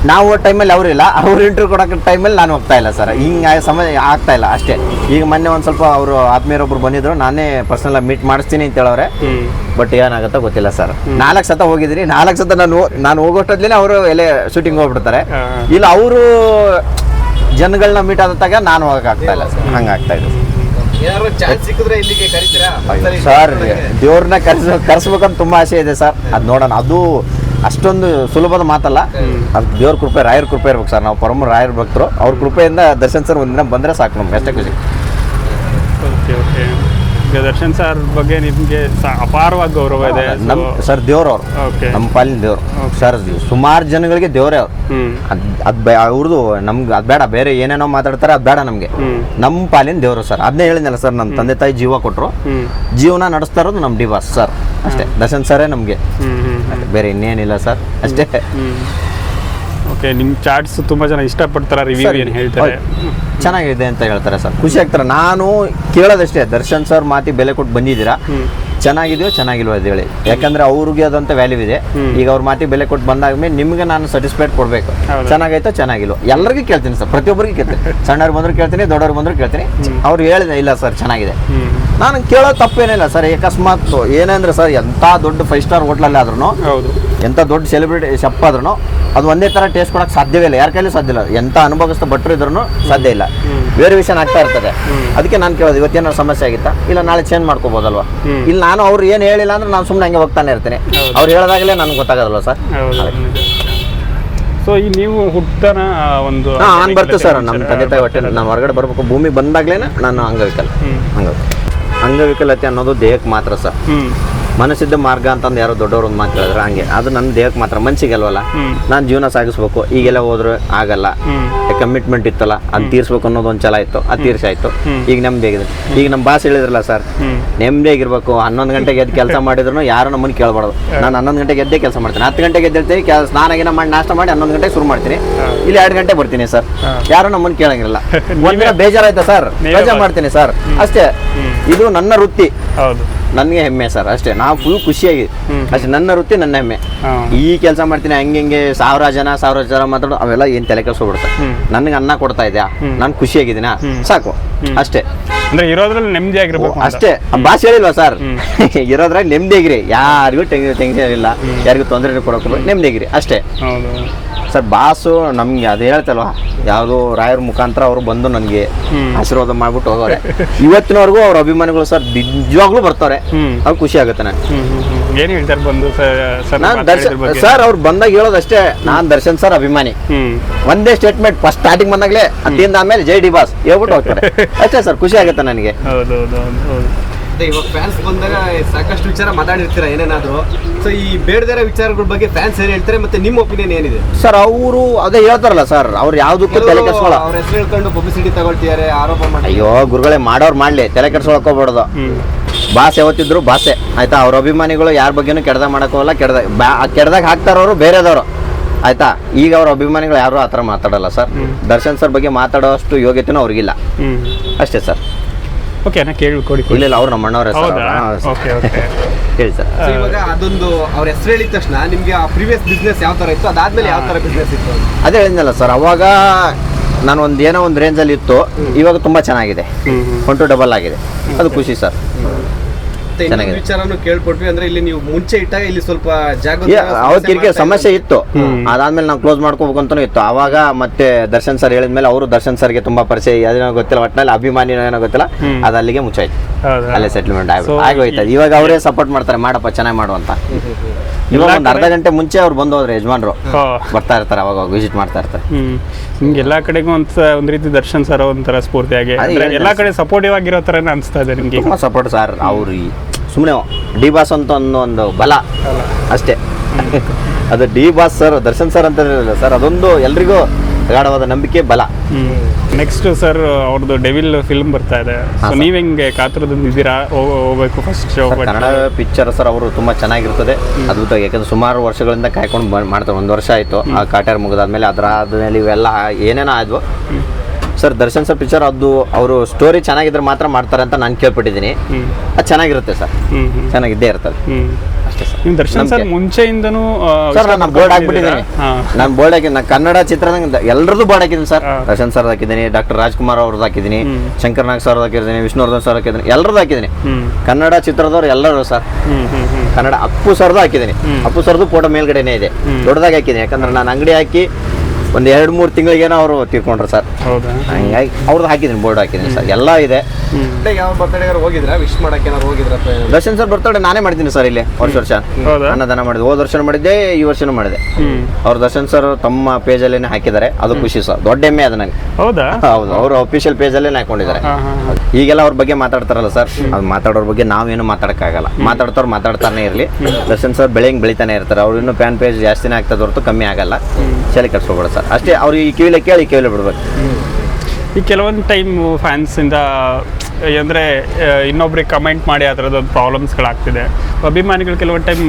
ನಾವು ಟೈಮಲ್ಲಿ ಅವರಿಲ್ಲ ಅವ್ರು ಇಂಟ್ರ್ಯೂ ಕೊಡೋಕೆ ಟೈಮಲ್ಲಿ ನಾನು ಹೋಗ್ತಾ ಇಲ್ಲ ಸರ್. ಹಿಂಗೆ ಸಮಯ ಆಗ್ತಾ ಇಲ್ಲ ಅಷ್ಟೇ. ಈಗ ಮೊನ್ನೆ ಒಂದು ಸ್ವಲ್ಪ ಅವರು ಆತ್ಮೀಯರೊಬ್ರು ಬಂದಿದ್ರು. ನಾನೇ ಪರ್ಸನಲ್ ಮೀಟ್ ಮಾಡಿಸ್ತೀನಿ ಅಂತ ಹೇಳವ್ರೆ. ಹ್ಮ್. ಬಟ್ ಏನಾಗುತ್ತೋ ಗೊತ್ತಿಲ್ಲ ಸರ್. ನಾಲ್ಕು ಸತ ಹೋಗಿದ್ದೀನಿ. ನಾಲ್ಕು ಸತ ನಾನು ನಾನು ಹೋಗೋಷ್ಟೊತ್ತಲೇ ಅವರು ಎಲೆ ಶೂಟಿಂಗ್ ಹೋಗ್ಬಿಡ್ತಾರೆ. ಇಲ್ಲ ಅವರು ಜನಗಳನ್ನ ಮೀಟ್ ಆದಾಗ ನಾನು ಹೋಗಕ್ಕಾಗ್ತಾ ಇಲ್ಲ ಸರ್. ಹಂಗೆ ಆಗ್ತಾ ಇದೆ ಚಾನ್ಸ್ ಸಿಕ್ಕಿದ್ರೆ ಇಲ್ಲಿಗೆ ಕರಿತೀರಾ? ಸರ್ ದೇವ್ರನ್ನ ಕರೆಸ್ ಕರ್ಸ್ಬೇಕಂತ ತುಂಬಾ ಆಸೆ ಇದೆ ಸರ್. ಅದ್ ನೋಡೋಣ. ಅದು ಅಷ್ಟೊಂದು ಸುಲಭದ ಮಾತಲ್ಲ. ಅದು ದೇವ್ರ ಕೃಪೆ, ರಾಯರ ಕೃಪೆ ಇರ್ಬೇಕು ಸರ್. ನಾವು ಪರಮ ರಾಯರ ಭಕ್ತರು. ಅವ್ರ ಕೃಪೆಯಿಂದ ದರ್ಶನ್ ಸರ್ ಒಂದಿನ ಬಂದ್ರೆ ಸಾಕು ನಮ್ಗೆ. ಅಷ್ಟೇ ಖುಷಿ. Okay okay. ಈಗ ದರ್ಶನ್ ಸರ್ ಬಗ್ಗೆ ನಿಮಗೆ ಅಪಾರವಾಗಿ ಗೌರವ ಇದೆ. ನಮ್ಮ ಸರ್ ದೇವ್ರವ್ರು. ಅವ್ರು ನಮ್ಮ ಪಾಲಿನ ದೇವ್ರು. ಸರ್ ಸುಮಾರು ಜನಗಳಿಗೆ ದೇವರೇ ಅವ್ರು. ಅದ್ ಅವ್ರದ್ದು ನಮ್ಗೆ ಅದು ಬೇಡ ಬೇರೆ ಏನೇನೋ ಮಾತಾಡ್ತಾರೆ ಅದು ಬೇಡ ನಮಗೆ. ನಮ್ಮ ಪಾಲಿನ ದೇವರು ಸರ್ ಅದನ್ನೇ ಹೇಳಿದ್ನಲ್ಲ ಸರ್ ನಮ್ಮ ತಂದೆ ತಾಯಿ ಜೀವ ಕೊಟ್ಟರು ಹ್ಮ್. ಜೀವನ ನಡೆಸ್ತಾ ಇರೋದು ನಮ್ಮ ಡಿವಾಸ್ ಸರ್ ಅಷ್ಟೇ. ದರ್ಶನ್ ಸರೇ ನಮಗೆ. ಬೇರೆ ಇನ್ನೇನಿಲ್ಲ ಸರ್ ಅಷ್ಟೇ. ಓಕೆ ನಿಮ್ಮ ಚಾಟ್ಸ್ ತುಂಬಾ ಜನ ಇಷ್ಟಪಡ್ತಾರೆ? ರಿವ್ಯೂ ಏನು ಹೇಳ್ತಾರೆ? ಚೆನ್ನಾಗಿದೆ ಅಂತ ಹೇಳ್ತಾರೆ ಸರ್. ಖುಷಿ ಆಗ್ತಾರೆ. ನಾನು ಕೇಳೋದಷ್ಟೇ ದರ್ಶನ್ ಸರ್ ಮಾತಿ ಬೆಲೆ ಕೊಟ್ಟು ಬಂದಿದ್ದೀರಾ? ಚೆನ್ನಾಗಿದೆಯೋ ಚೆನ್ನಾಗಿಲ್ವೋ ಅಂತ ಹೇಳಿ. ಯಾಕಂದ್ರೆ ಅವ್ರಿಗೆ ಅದಂತ ವ್ಯಾಲ್ಯೂ ಇದೆ. ಈಗ ಅವ್ರ ಮಾತಿ ಬೆಲೆ ಕೊಟ್ಟು ಬಂದಾದ್ಮೇಲೆ ನಿಮ್ಗೆ ನಾನು ಸರ್ಟಿಫೈಡ್ ಕೊಡಬೇಕು. ಚೆನ್ನಾಗೈತೋ ಚೆನ್ನಾಗಿಲ್ವೋ? ಎಲ್ಲರಿಗೂ ಕೇಳ್ತೀನಿ ಸರ್. ಪ್ರತಿಯೊಬ್ಬರಿಗೂ ಕೇಳ್ತೀನಿ. ಸಣ್ಣವ್ರು ಬಂದ್ರು ಕೇಳ್ತೀನಿ ದೊಡ್ಡವ್ರು ಬಂದ್ರು ಕೇಳ್ತೀನಿ. ಅವ್ರು ಹೇಳಿದೆ ಇಲ್ಲ ಸರ್ ಚೆನ್ನಾಗಿದೆ. ನಾನು ಕೇಳೋ ತಪ್ಪೇನಿಲ್ಲ ಸರ್ ಅಕಸ್ಮಾತ್ ಏನಂದ್ರೆ ಸರ್ ಎಂಥ ದೊಡ್ಡ ಫೈವ್ ಸ್ಟಾರ್ ಹೋಟ್ಲಲ್ಲಿ ಆದ್ರೂ ಹೌದು. ಎಂಥ ದೊಡ್ಡ ಸೆಲೆಬ್ರಿಟಿ ಶೆಪ್ ಆದ್ರೂ ಅದು ಒಂದೇ ಥರ ಟೇಸ್ಟ್ ಕೊಡೋಕೆ ಸಾಧ್ಯವೇ ಇಲ್ಲ. ಯಾರ ಕೈಲೂ ಸಾಧ್ಯ ಇಲ್ಲ. ಎಂಥ ಅನುಭವಿಸ್ತಾ ಭಟ್ರು ಇದ್ರೂ ಸಾಧ್ಯ ಇಲ್ಲ. ವೇರಿಯೇಷನ್ ಆಗ್ತಾ ಇರ್ತದೆ. ಅದಕ್ಕೆ ನಾನು ಕೇಳೋದು ಇವತ್ತೇನಾದ್ರು ಸಮಸ್ಯೆ ಆಗಿತ್ತಾ? ಇಲ್ಲ ನಾಳೆ ಚೇಂಜ್ ಮಾಡ್ಕೋಬೋದಲ್ವಾ? ಇಲ್ಲಿ ನಾನು ಅವ್ರು ಏನು ಹೇಳಿಲ್ಲ ಅಂದ್ರೆ ನಾನು ಸುಮ್ಮನೆ ಹಂಗೆ ಹೋಗ್ತಾನೆ ಇರ್ತೀನಿ. ಅವ್ರು ಹೇಳಿದಾಗಲೇ ನನಗೆ ಗೊತ್ತಾಗೋದಲ್ವ ಸರ್? ಸೊ ಈ ನೀವು ಹುಟ್ಟನ ಒಂದು ನಾನು ಸರ್ ನಮ್ಮ ತಂದೆ ತಾಯಿ ಹೊಟ್ಟೆ ನಾನು ಹೊರಗಡೆ ಬರಬೇಕು. ಭೂಮಿ ಬಂದಾಗ್ಲೇ ನಾನು ಅಂಗವಿಕಲ ಹ್ಮ್. ಅಂಗವಿಕಲ ಅಂಗವಿಕಲತೆ ಅನ್ನೋದು ದೇಹಕ್ಕೆ ಮಾತ್ರ ಸರ್. ಮನಸ್ಸಿದ್ದ ಮಾರ್ಗ ಅಂತಂದು ಯಾರೋ ದೊಡ್ಡವರು ಒಂದು ಮಾತು ಹೇಳಿದ್ರೆ ಹಂಗೆ. ಅದು ನನ್ನ ದೇಹಕ್ಕೆ ಮಾತ್ರ ಮನ್ಸಿಗೆ ಅಲ್ವಲ್ಲ. ನಾನು ಜೀವನ ಸಾಗಿಸ್ಬೇಕು ಈಗೆಲ್ಲ ಹೋದ್ರೆ ಆಗಲ್ಲ. ಕಮಿಟ್ಮೆಂಟ್ ಇತ್ತಲ್ಲ ಅದು ತೀರ್ಸ್ಬೇಕು ಅನ್ನೋದು ಒಂದು ಛಲ ಇತ್ತು ಅದು ತೀರ್ಸಾಯ್ತು. ಈಗ ನೆಮ್ಮದಿ ಆಗಿದೆ. ಈಗ ನಮ್ಮ ಬಾಸ್ ಹೇಳಿದ್ರಲ್ಲ ಸರ್ ನೆಮ್ಮದಿ ನೆಮ್ಮದಿಯಾಗಿರ್ಬೇಕು ಹನ್ನೊಂದು ಗಂಟೆಗೆ ಎದ್ದು ಕೆಲಸ ಮಾಡಿದ್ರು ಯಾರು ನಮ್ಮನ್ನು ಕೇಳಬಾರ್ದು. ನಾನು ಹನ್ನೊಂದು ಗಂಟೆಗೆ ಎದ್ದೇ ಕೆಲಸ ಮಾಡ್ತೀನಿ. ಹತ್ತು ಗಂಟೆಗೆ ಎದ್ದೇಳ್ತೀನಿ ಸ್ನಾನ ಗಿನ ಮಾಡಿ ನಾಷ್ಟ ಮಾಡಿ ಹನ್ನೊಂದು ಗಂಟೆಗೆ ಶುರು ಮಾಡ್ತೀನಿ. ಇಲ್ಲಿ ಎರಡು ಗಂಟೆ ಬರ್ತೀನಿ ಸರ್. ಯಾರು ನಮ್ಮನ್ನು ಕೇಳಂಗಿಲ್ಲ *laughs* ಒಂದಿನ ಬೇಜಾರಾಯ್ತಾ ಸರ್? ರಜಾ ಮಾಡ್ತೀನಿ ಸರ್. ಅಷ್ಟೇ. ಇದು ನನ್ನ ವೃತ್ತಿ. ಹೌದು. ನನಗೆ ಹೆಮ್ಮೆ ಸರ್ ಅಷ್ಟೇ. ನಾವು ಫುಲ್ ಖುಷಿಯಾಗಿ ಅಷ್ಟೇ ನನ್ನ ವೃತ್ತಿ ನನ್ನ ಹೆಮ್ಮೆ. ಈ ಕೆಲಸ ಮಾಡ್ತೀನಿ ಹಂಗೆ ಹಿಂಗೆ ಸಾವಿರ ಜನ ಸಾವಿರ ಜನ ಮಾತಾಡೋ ಅವೆಲ್ಲ ಏನು ತಲೆ ಕೆಲ್ಸಬಿಡುತ್ತೆ ಹ್ಮ್. ನನಗೆ ಅನ್ನ ಕೊಡ್ತಾ ಇದೆಯಾ. ನಾನು ಖುಷಿಯಾಗಿದ್ದೀನಾ? ಸಾಕು. ಅಷ್ಟೇ. ಅಂದ್ರೆ ಇರೋದ್ರಲ್ಲಿ ನೆಮ್ಮದಿ ಆಗಿರ್ಬೇಕು. ಅಷ್ಟೇ. ಭಾಷೆ ಹೇಳಿಲ್ವಾ ಸರ್? *laughs* ಇರೋದ್ರಾಗ ನೆಮ್ಮದಿ ಆಗಿರಿ. ಯಾರಿಗೂ ಟೆನ್ಷನ್ ಇಲ್ಲ. ಯಾರಿಗೂ ತೊಂದರೆ ಕೊಡೋಕೆ ನೆಮ್ಮದಿಯಾಗಿರಿ ಅಷ್ಟೇ. ಹೌದು. ಸರ್ ಬಾಸು ನಮ್ಗೆ ಅದು ಹೇಳ್ತಲ್ವ ಯಾವುದೋ ರಾಯರ ಮುಖಾಂತರ ಅವರು ಬಂದು ನನಗೆ ಆಶೀರ್ವಾದ ಮಾಡ್ಬಿಟ್ಟು ಹೋಗೋರೆ. ಇವತ್ತಿನವರೆಗೂ ಅವ್ರ ಅಭಿಮಾನಿಗಳು ಸರ್ ನಿಜವಾಗ್ಲೂ ಬರ್ತಾರೆ. ಅವ್ರು ಖುಷಿ ಆಗುತ್ತೆ ಹೇಳ್ತಾರೆ ಬಂದು ನಾನು ದರ್ಶನ್ ಸರ್ ಅವ್ರು ಬಂದಾಗ ಹೇಳೋದಷ್ಟೇ ನಾನು ದರ್ಶನ್ ಸರ್ ಅಭಿಮಾನಿ. ಒಂದೇ ಸ್ಟೇಟ್ಮೆಂಟ್ ಫಸ್ಟ್ ಸ್ಟಾರ್ಟಿಂಗ್ ಬಂದಾಗಲೇ ಅದಿಂದ ಆಮೇಲೆ ಜೈ ಡಿ ಬಾಸ್ ಹೇಳ್ಬಿಟ್ಟು ಹೋಗ್ತಾರೆ. ಅಷ್ಟೇ ಸರ್ ಖುಷಿ ಆಗುತ್ತೆ ನನಗೆ. ಹೌದು ಹೌದು ಹೌದು. ಮತ್ತೆ ಇವಾಗ ಫ್ಯಾನ್ಸ್ ಬಂದಾಗ ಸಾಕಷ್ಟು ವಿಚಾರ ಮಾತಾಡಿರ್ತೀರಾ ಏನೇನಾದ್ರು? ಸೊ ಈ ಬೇಡದಿರೋ ವಿಚಾರಗಳ ಬಗ್ಗೆ ಫ್ಯಾನ್ಸ್ ಏನ್ ಹೇಳ್ತಾರೆ ಮತ್ತೆ ನಿಮ್ಮ ಒಪಿನಿಯನ್ ಏನಿದೆ? ಸರ್ ಅವರು ಅದೇ ಹೇಳ್ತಾರಲ್ಲ ಸರ್ ಅವ್ರು ಯಾವ್ದಕ್ಕೂ ತಲೆ ಕೆಡ್ಸ್ಕೊಳ. ಅವ್ರ ಹೆಸರು ಹೇಳ್ಕೊಂಡು ಪಬ್ಲಿಸಿಟಿ ತಗೊಳ್ತಿದ್ದಾರೆ ಆರೋಪ ಮಾಡಿ ಅಯ್ಯೋ ಗುರುಗಳೇ ಮಾಡೋರು ಮಾಡ್ಲಿ. ತಲೆ ಕೆಡ್ಸ್ಕೊಳಕೋಗ್ಬಿಡೋದು ಹ್ಮ್. ಬಾಸ್ ಯಾವತ್ತಿದ್ರು ಬಾಸೆ ಆಯ್ತಾ? ಅವ್ರ ಅಭಿಮಾನಿಗಳು ಯಾರ ಬಗ್ಗೆನೂ ಕೆಡ್ದಾಗ ಮಾಡಕೋಲ್ಲ ಕೆಡದಾಗ್ ಕೆಡದಾಗ್ ಬಾ ಕೆಡ್ದಾಗ ಹಾಕ್ತಾರವರು ಬೇರೆದವರು ಆಯ್ತಾ? ಈಗ ಅವ್ರ ಅಭಿಮಾನಿಗಳು ಯಾರು ಆ ಥರ ಮಾತಾಡಲ್ಲ ಸರ್ ದರ್ಶನ್ ಸರ್ ಬಗ್ಗೆ ಮಾತಾಡೋ ಅಷ್ಟು ಯೋಗ್ಯತೆನೂ ಅವ್ರಿಗಿಲ್ಲ. ಅಷ್ಟೇ ಸರ್ ಓಕೆ ನಾ ಕೇಳಿ ಕೊಡಿ ಇಲ್ಲ ಇಲ್ಲ ಅವ್ರು ನಮ್ಮ ಅಣ್ಣವ್ರೆ ಓಕೆ ಓಕೆ ಹೇಳಿ ಸರ್. So ಇವಾಗ ಅದೊಂದು ಅವ್ರ ಹೆಸರು ಹೇಳಿದ ತಕ್ಷಣ ನಿಮ್ಗೆ ಆ ಪ್ರೀವಿಯಸ್ ಬಿಸ್ನೆಸ್ ಯಾವ ತರ ಇತ್ತು? ಅದಾದ್ಮೇಲೆ ಯಾವ ತರ ಬಿಸ್ನೆಸ್ ಇತ್ತು? ಅದೇ ಹೇಳಿದ್ನಲ್ಲ ಸರ್ ಅವಾಗ ನಾನು ಒಂದು ಏನೋ ಒಂದು ರೇಂಜಲ್ಲಿ ಇತ್ತು. ಇವಾಗ ತುಂಬ ಚೆನ್ನಾಗಿದೆ. ಹ್ಮ್ ಹ್ಮ್. ಒನ್ ಟು ಡಬಲ್ ಆಗಿದೆ. ಅದು ಖುಷಿ ಸರ್. ಮತ್ತೆ ಇನ್ನೊಂದು ಚೆನ್ನಾಗಿದೆ. ವಿಚಾರನು ಕೇಳ್ಕೊಟ್ವಿ. ಅಂದ್ರೆ ಇಲ್ಲಿ ನೀವು ಮುಂಚೆ ಇಟ್ಟಾಗ ಇಲ್ಲಿ ಸ್ವಲ್ಪ ಜಾಗ ಅವ್ರ ಕಿರಿಕಿರಿ ಸಮಸ್ಯೆ ಇತ್ತು. ಅದಾದ್ಮೇಲೆ ನಾವು ಕ್ಲೋಸ್ ಮಾಡ್ಕೋಬೇಕು ಅಂತಾನು ಇತ್ತು. ಅವಾಗ ಮತ್ತೆ ದರ್ಶನ್ ಸರ್ ಹೇಳಿದ್ಮೇಲೆ ಅವರು ದರ್ಶನ್ ಸರ್ಗೆ ತುಂಬಾ ಪರಿಚಯ ಅದೇನೋ ಗೊತ್ತಿಲ್ಲ ಒಟ್ಟಿನಲ್ಲಿ ಅಭಿಮಾನಿ ಏನೋ ಗೊತ್ತಿಲ್ಲ. ಅದು ಅಲ್ಲಿಗೆ ಮುಚ್ಚಾಯ್ತು. ಹೌದಾ ಅಲ್ಲೇ ಸೆಟ್ಲ್ಮೆಂಟ್ So, ಆಗೋಯ್ತು. ಇವಾಗ ಅವರೇ ಸಪೋರ್ಟ್ ಮಾಡ್ತಾರೆ. ಮಾಡಪ್ಪ ಚೆನ್ನಾಗಿ ಮಾಡು ಅಂತ. ಇವಾಗ ಒಂದು ಅರ್ಧ ಗಂಟೆ ಮುಂಚೆ ಅವ್ರು ಬಂದು ಹೋದ್ರೆ ಯಜಮಾನ್ರು. ಹಾ. ಬರ್ತಾ ಇರ್ತಾರೆ ಅವಾಗ ವಿಸಿಟ್ ಮಾಡ್ತಾ ಇರ್ತಾರೆ. ಹಿಂಗೆ ಎಲ್ಲಾ ಕಡೆಗೂ ಒಂದ್ ಒಂದ್ ರೀತಿ ದರ್ಶನ್ ಸರ್ ಒಂಥರ ಸ್ಫೂರ್ತಿ ಆಗಿ ಅಂದ್ರೆ ಎಲ್ಲಾ ಕಡೆ ಸಪೋರ್ಟಿವ್ ಆಗಿರೋ ತರ ಅನಿಸ್ತಾ ಇದೆ ನಿಮ್ಗೆ ತುಂಬಾ ಸಪೋರ್ಟ್ ಸರ್ ಅವ್ರು ಸುಮ್ಮನೆ ಡಿ ಬಾಸ್ ಅಂತ ಒಂದು ಒಂದು ಬಲ ಅಷ್ಟೇ. ಅದು D boss sir Darshan sir ಅಂತ ಸರ್ ಅದೊಂದು ಎಲ್ರಿಗೂ ಗಾಢವಾದ ನಂಬಿಕೆ ಬಲ. ನೆಕ್ಸ್ಟ್ ಸರ್ ಅವ್ರದ್ದು ಡೆವಿಲ್ ಫಿಲ್ಮ್ ಬರ್ತಾ ಇದೆ. ಸೊ ನೀವು ಹೆಂಗೆ ಕಾತರದಿಂದ ಇದ್ದೀರಾ? ಹೋಗ್- ಹೋಗ್ಬೇಕು first show Kannada picture sir ಅವರು ತುಂಬ ಚೆನ್ನಾಗಿರ್ತದೆ. ಅದ್ಭುತ ಯಾಕಂದ್ರೆ ಸುಮಾರು ವರ್ಷಗಳಿಂದ ಕಾಯ್ಕೊಂಡು ಮಾಡ್ತಾರೆ. ಒಂದು ವರ್ಷ ಆಯಿತು. ಆ ಕಾಟ್ಯಾರ್ ಮುಗಿದಾದ್ಮೇಲೆ ಅದರ ಆದ್ಮೇಲೆ ಇವೆಲ್ಲ ಏನೇನೋ ಆದ್ವು. ಸರ್ ದರ್ಶನ್ ಸರ್ ಪಿಕ್ಚರ್ ಅದು ಅವರು ಸ್ಟೋರಿ ಚೆನ್ನಾಗಿದ್ರೆ ಮಾತ್ರ ಮಾಡ್ತಾರೆ ಅಂತ ನಾನು ಕೇಳ್ಪಟ್ಟಿದ್ದೀನಿ. ಅದು ಚೆನ್ನಾಗಿರುತ್ತೆ ಸರ್. ಚೆನ್ನಾಗಿದ್ದೇ ಇರ್ತದೆ. ಅಷ್ಟೇ ಸರ್. ದರ್ಶನ್ ಸರ್. ಮುಂಚೆಯಿಂದನೂ ಸರ್ ನಾನು ಬೋರ್ಡ್? ಹಾಕ್ಬಿಟ್ಟಿದ್ದೀನಿ ನಾನು ಬೋರ್ಡ್ ಹಾಕಿ ನಾನು ಕನ್ನಡ ಚಿತ್ರರಂಗ ಎಲ್ಲರದ್ದು ಬೋರ್ಡ್ ಹಾಕಿದ್ದೀನಿ ಸರ್. ದರ್ಶನ್ ಸರ್ ಹಾಕಿದ್ದೀನಿ ಡಾಕ್ಟರ್ ರಾಜ್ಕುಮಾರ್ ಅವ್ರದ್ದು ಹಾಕಿದ್ದೀನಿ. ಶಂಕರ್ ನಾಗ್ ಸರ್ ಹಾಕಿದ್ದೀನಿ ವಿಷ್ಣುವರ್ಧನ್ ಸರ್ ಹಾಕಿದ್ದೀನಿ ಎಲ್ಲರದ್ದು ಹಾಕಿದ್ದೀನಿ. ಕನ್ನಡ ಚಿತ್ರದವ್ರು ಎಲ್ಲರೂ ಸರ್. ಕನ್ನಡ ಅಪ್ಪು ಸರ್ದು ಹಾಕಿದ್ದೀನಿ. ಅಪ್ಪು ಸರ್ದು ಫೋಟೋ ಮೇಲ್ಗಡೆನೇ ಇದೆ. ದೊಡ್ಡದಾಗಿ ಹಾಕಿದ್ದೀನಿ. ಯಾಕಂದ್ರೆ ನಾನು ಅಂಗಡಿ ಹಾಕಿ ಒಂದು ಎರಡು ಮೂರು ತಿಂಗಳಿಗೇನೋ ಅವರು ತೀರ್ಕೊಂಡ್ರು ಸರ್. ಹೌದಾ? ಹಂಗಾಗಿ ಅವ್ರದ್ದು ಹಾಕಿದ್ದೀನಿ ಬೋರ್ಡ್ ಹಾಕಿದ್ದೀನಿ ಸರ್. ಎಲ್ಲ ಇದೆ. ಹ್ಮ್. ಯಾವ ಬರ್ತಡೇ ಹೋಗಿದ್ರ? ವಿಶ್ ಮಾಡಕ್ಕೆ ಏನಾರು ಹೋಗಿದ್ರ ದರ್ಶನ್ ಸರ್ ಬರ್ತಡೆ ನಾನೇ ಮಾಡ್ತೀನಿ ಸರ್ ಇಲ್ಲಿ ವರ್ಷ ವರ್ಷ. ಹೌದಾ? ಅನ್ನದಾನ ಮಾಡಿದೆ. ಹೋದ ವರ್ಷ ಮಾಡಿದ್ದೆ ಈ ವರ್ಷನೂ ಮಾಡಿದೆ. ಅವ್ರ ದರ್ಶನ್ ಸರ್ ತಮ್ಮ ಪೇಜಲ್ಲೇ ಹಾಕಿದ್ದಾರೆ. ಅದು ಖುಷಿ ಸರ್. ದೊಡ್ಡ ಹೆಮ್ಮೆ ಅದು ನಂಗೆ. ಹೌದಾ? ಹೌದು. ಅವ್ರ ಅಫಿಷಿಯಲ್ ಅಲ್ಲೇ ಹಾಕೊಂಡಿದ್ದಾರೆ. ಈಗೆಲ್ಲ ಅವ್ರ ಬಗ್ಗೆ ಮಾತಾಡ್ತಾರಲ್ಲ ಸರ್. ಅದು ಮಾತಾಡೋರ ಬಗ್ಗೆ ನಾವೇನು ಮಾತಾಡಕ್ಕಾಗಲ್ಲ. ಮಾತಾಡ್ತಾರ ಮಾತಾಡ್ತಾನೆ ಇರ್ಲಿ. ದರ್ಶನ್ ಸರ್ ಬೆಳೆಯಂಗೆ ಬೆಳಿತಾನೆ ಇರ್ತಾರೆ. ಅವ್ರು ಇನ್ನೂ ಪ್ಯಾನ್ ಪೇಜ್ ಜಾಸ್ತಿನೇ ಆಗ್ತದೆ ಹೊರತು ಕಮ್ಮಿ ಆಗಲ್ಲ. ಚಳಿ ಕಟ್ಸ್ಕೊಬೇಡ ಸರ್. ಅಷ್ಟೇ ಅವ್ರು ಈ ಕಿವಿಲೆ ಕೇಳಿ ಕಿವಿಲೆ ಬಿಡ್ಬೇಕು. ಈ ಕೆಲವೊಂದು ಟೈಮ್ ಫ್ಯಾನ್ಸಿಂದ ಅಂದರೆ ಇನ್ನೊಬ್ರಿಗೆ ಕಮೆಂಟ್ ಮಾಡಿ ಆ ಥರದ್ದೊಂದು ಪ್ರಾಬ್ಲಮ್ಸ್ಗಳಾಗ್ತಿದೆ ಅಭಿಮಾನಿಗಳು ಕೆಲವೊಂದು ಟೈಮ್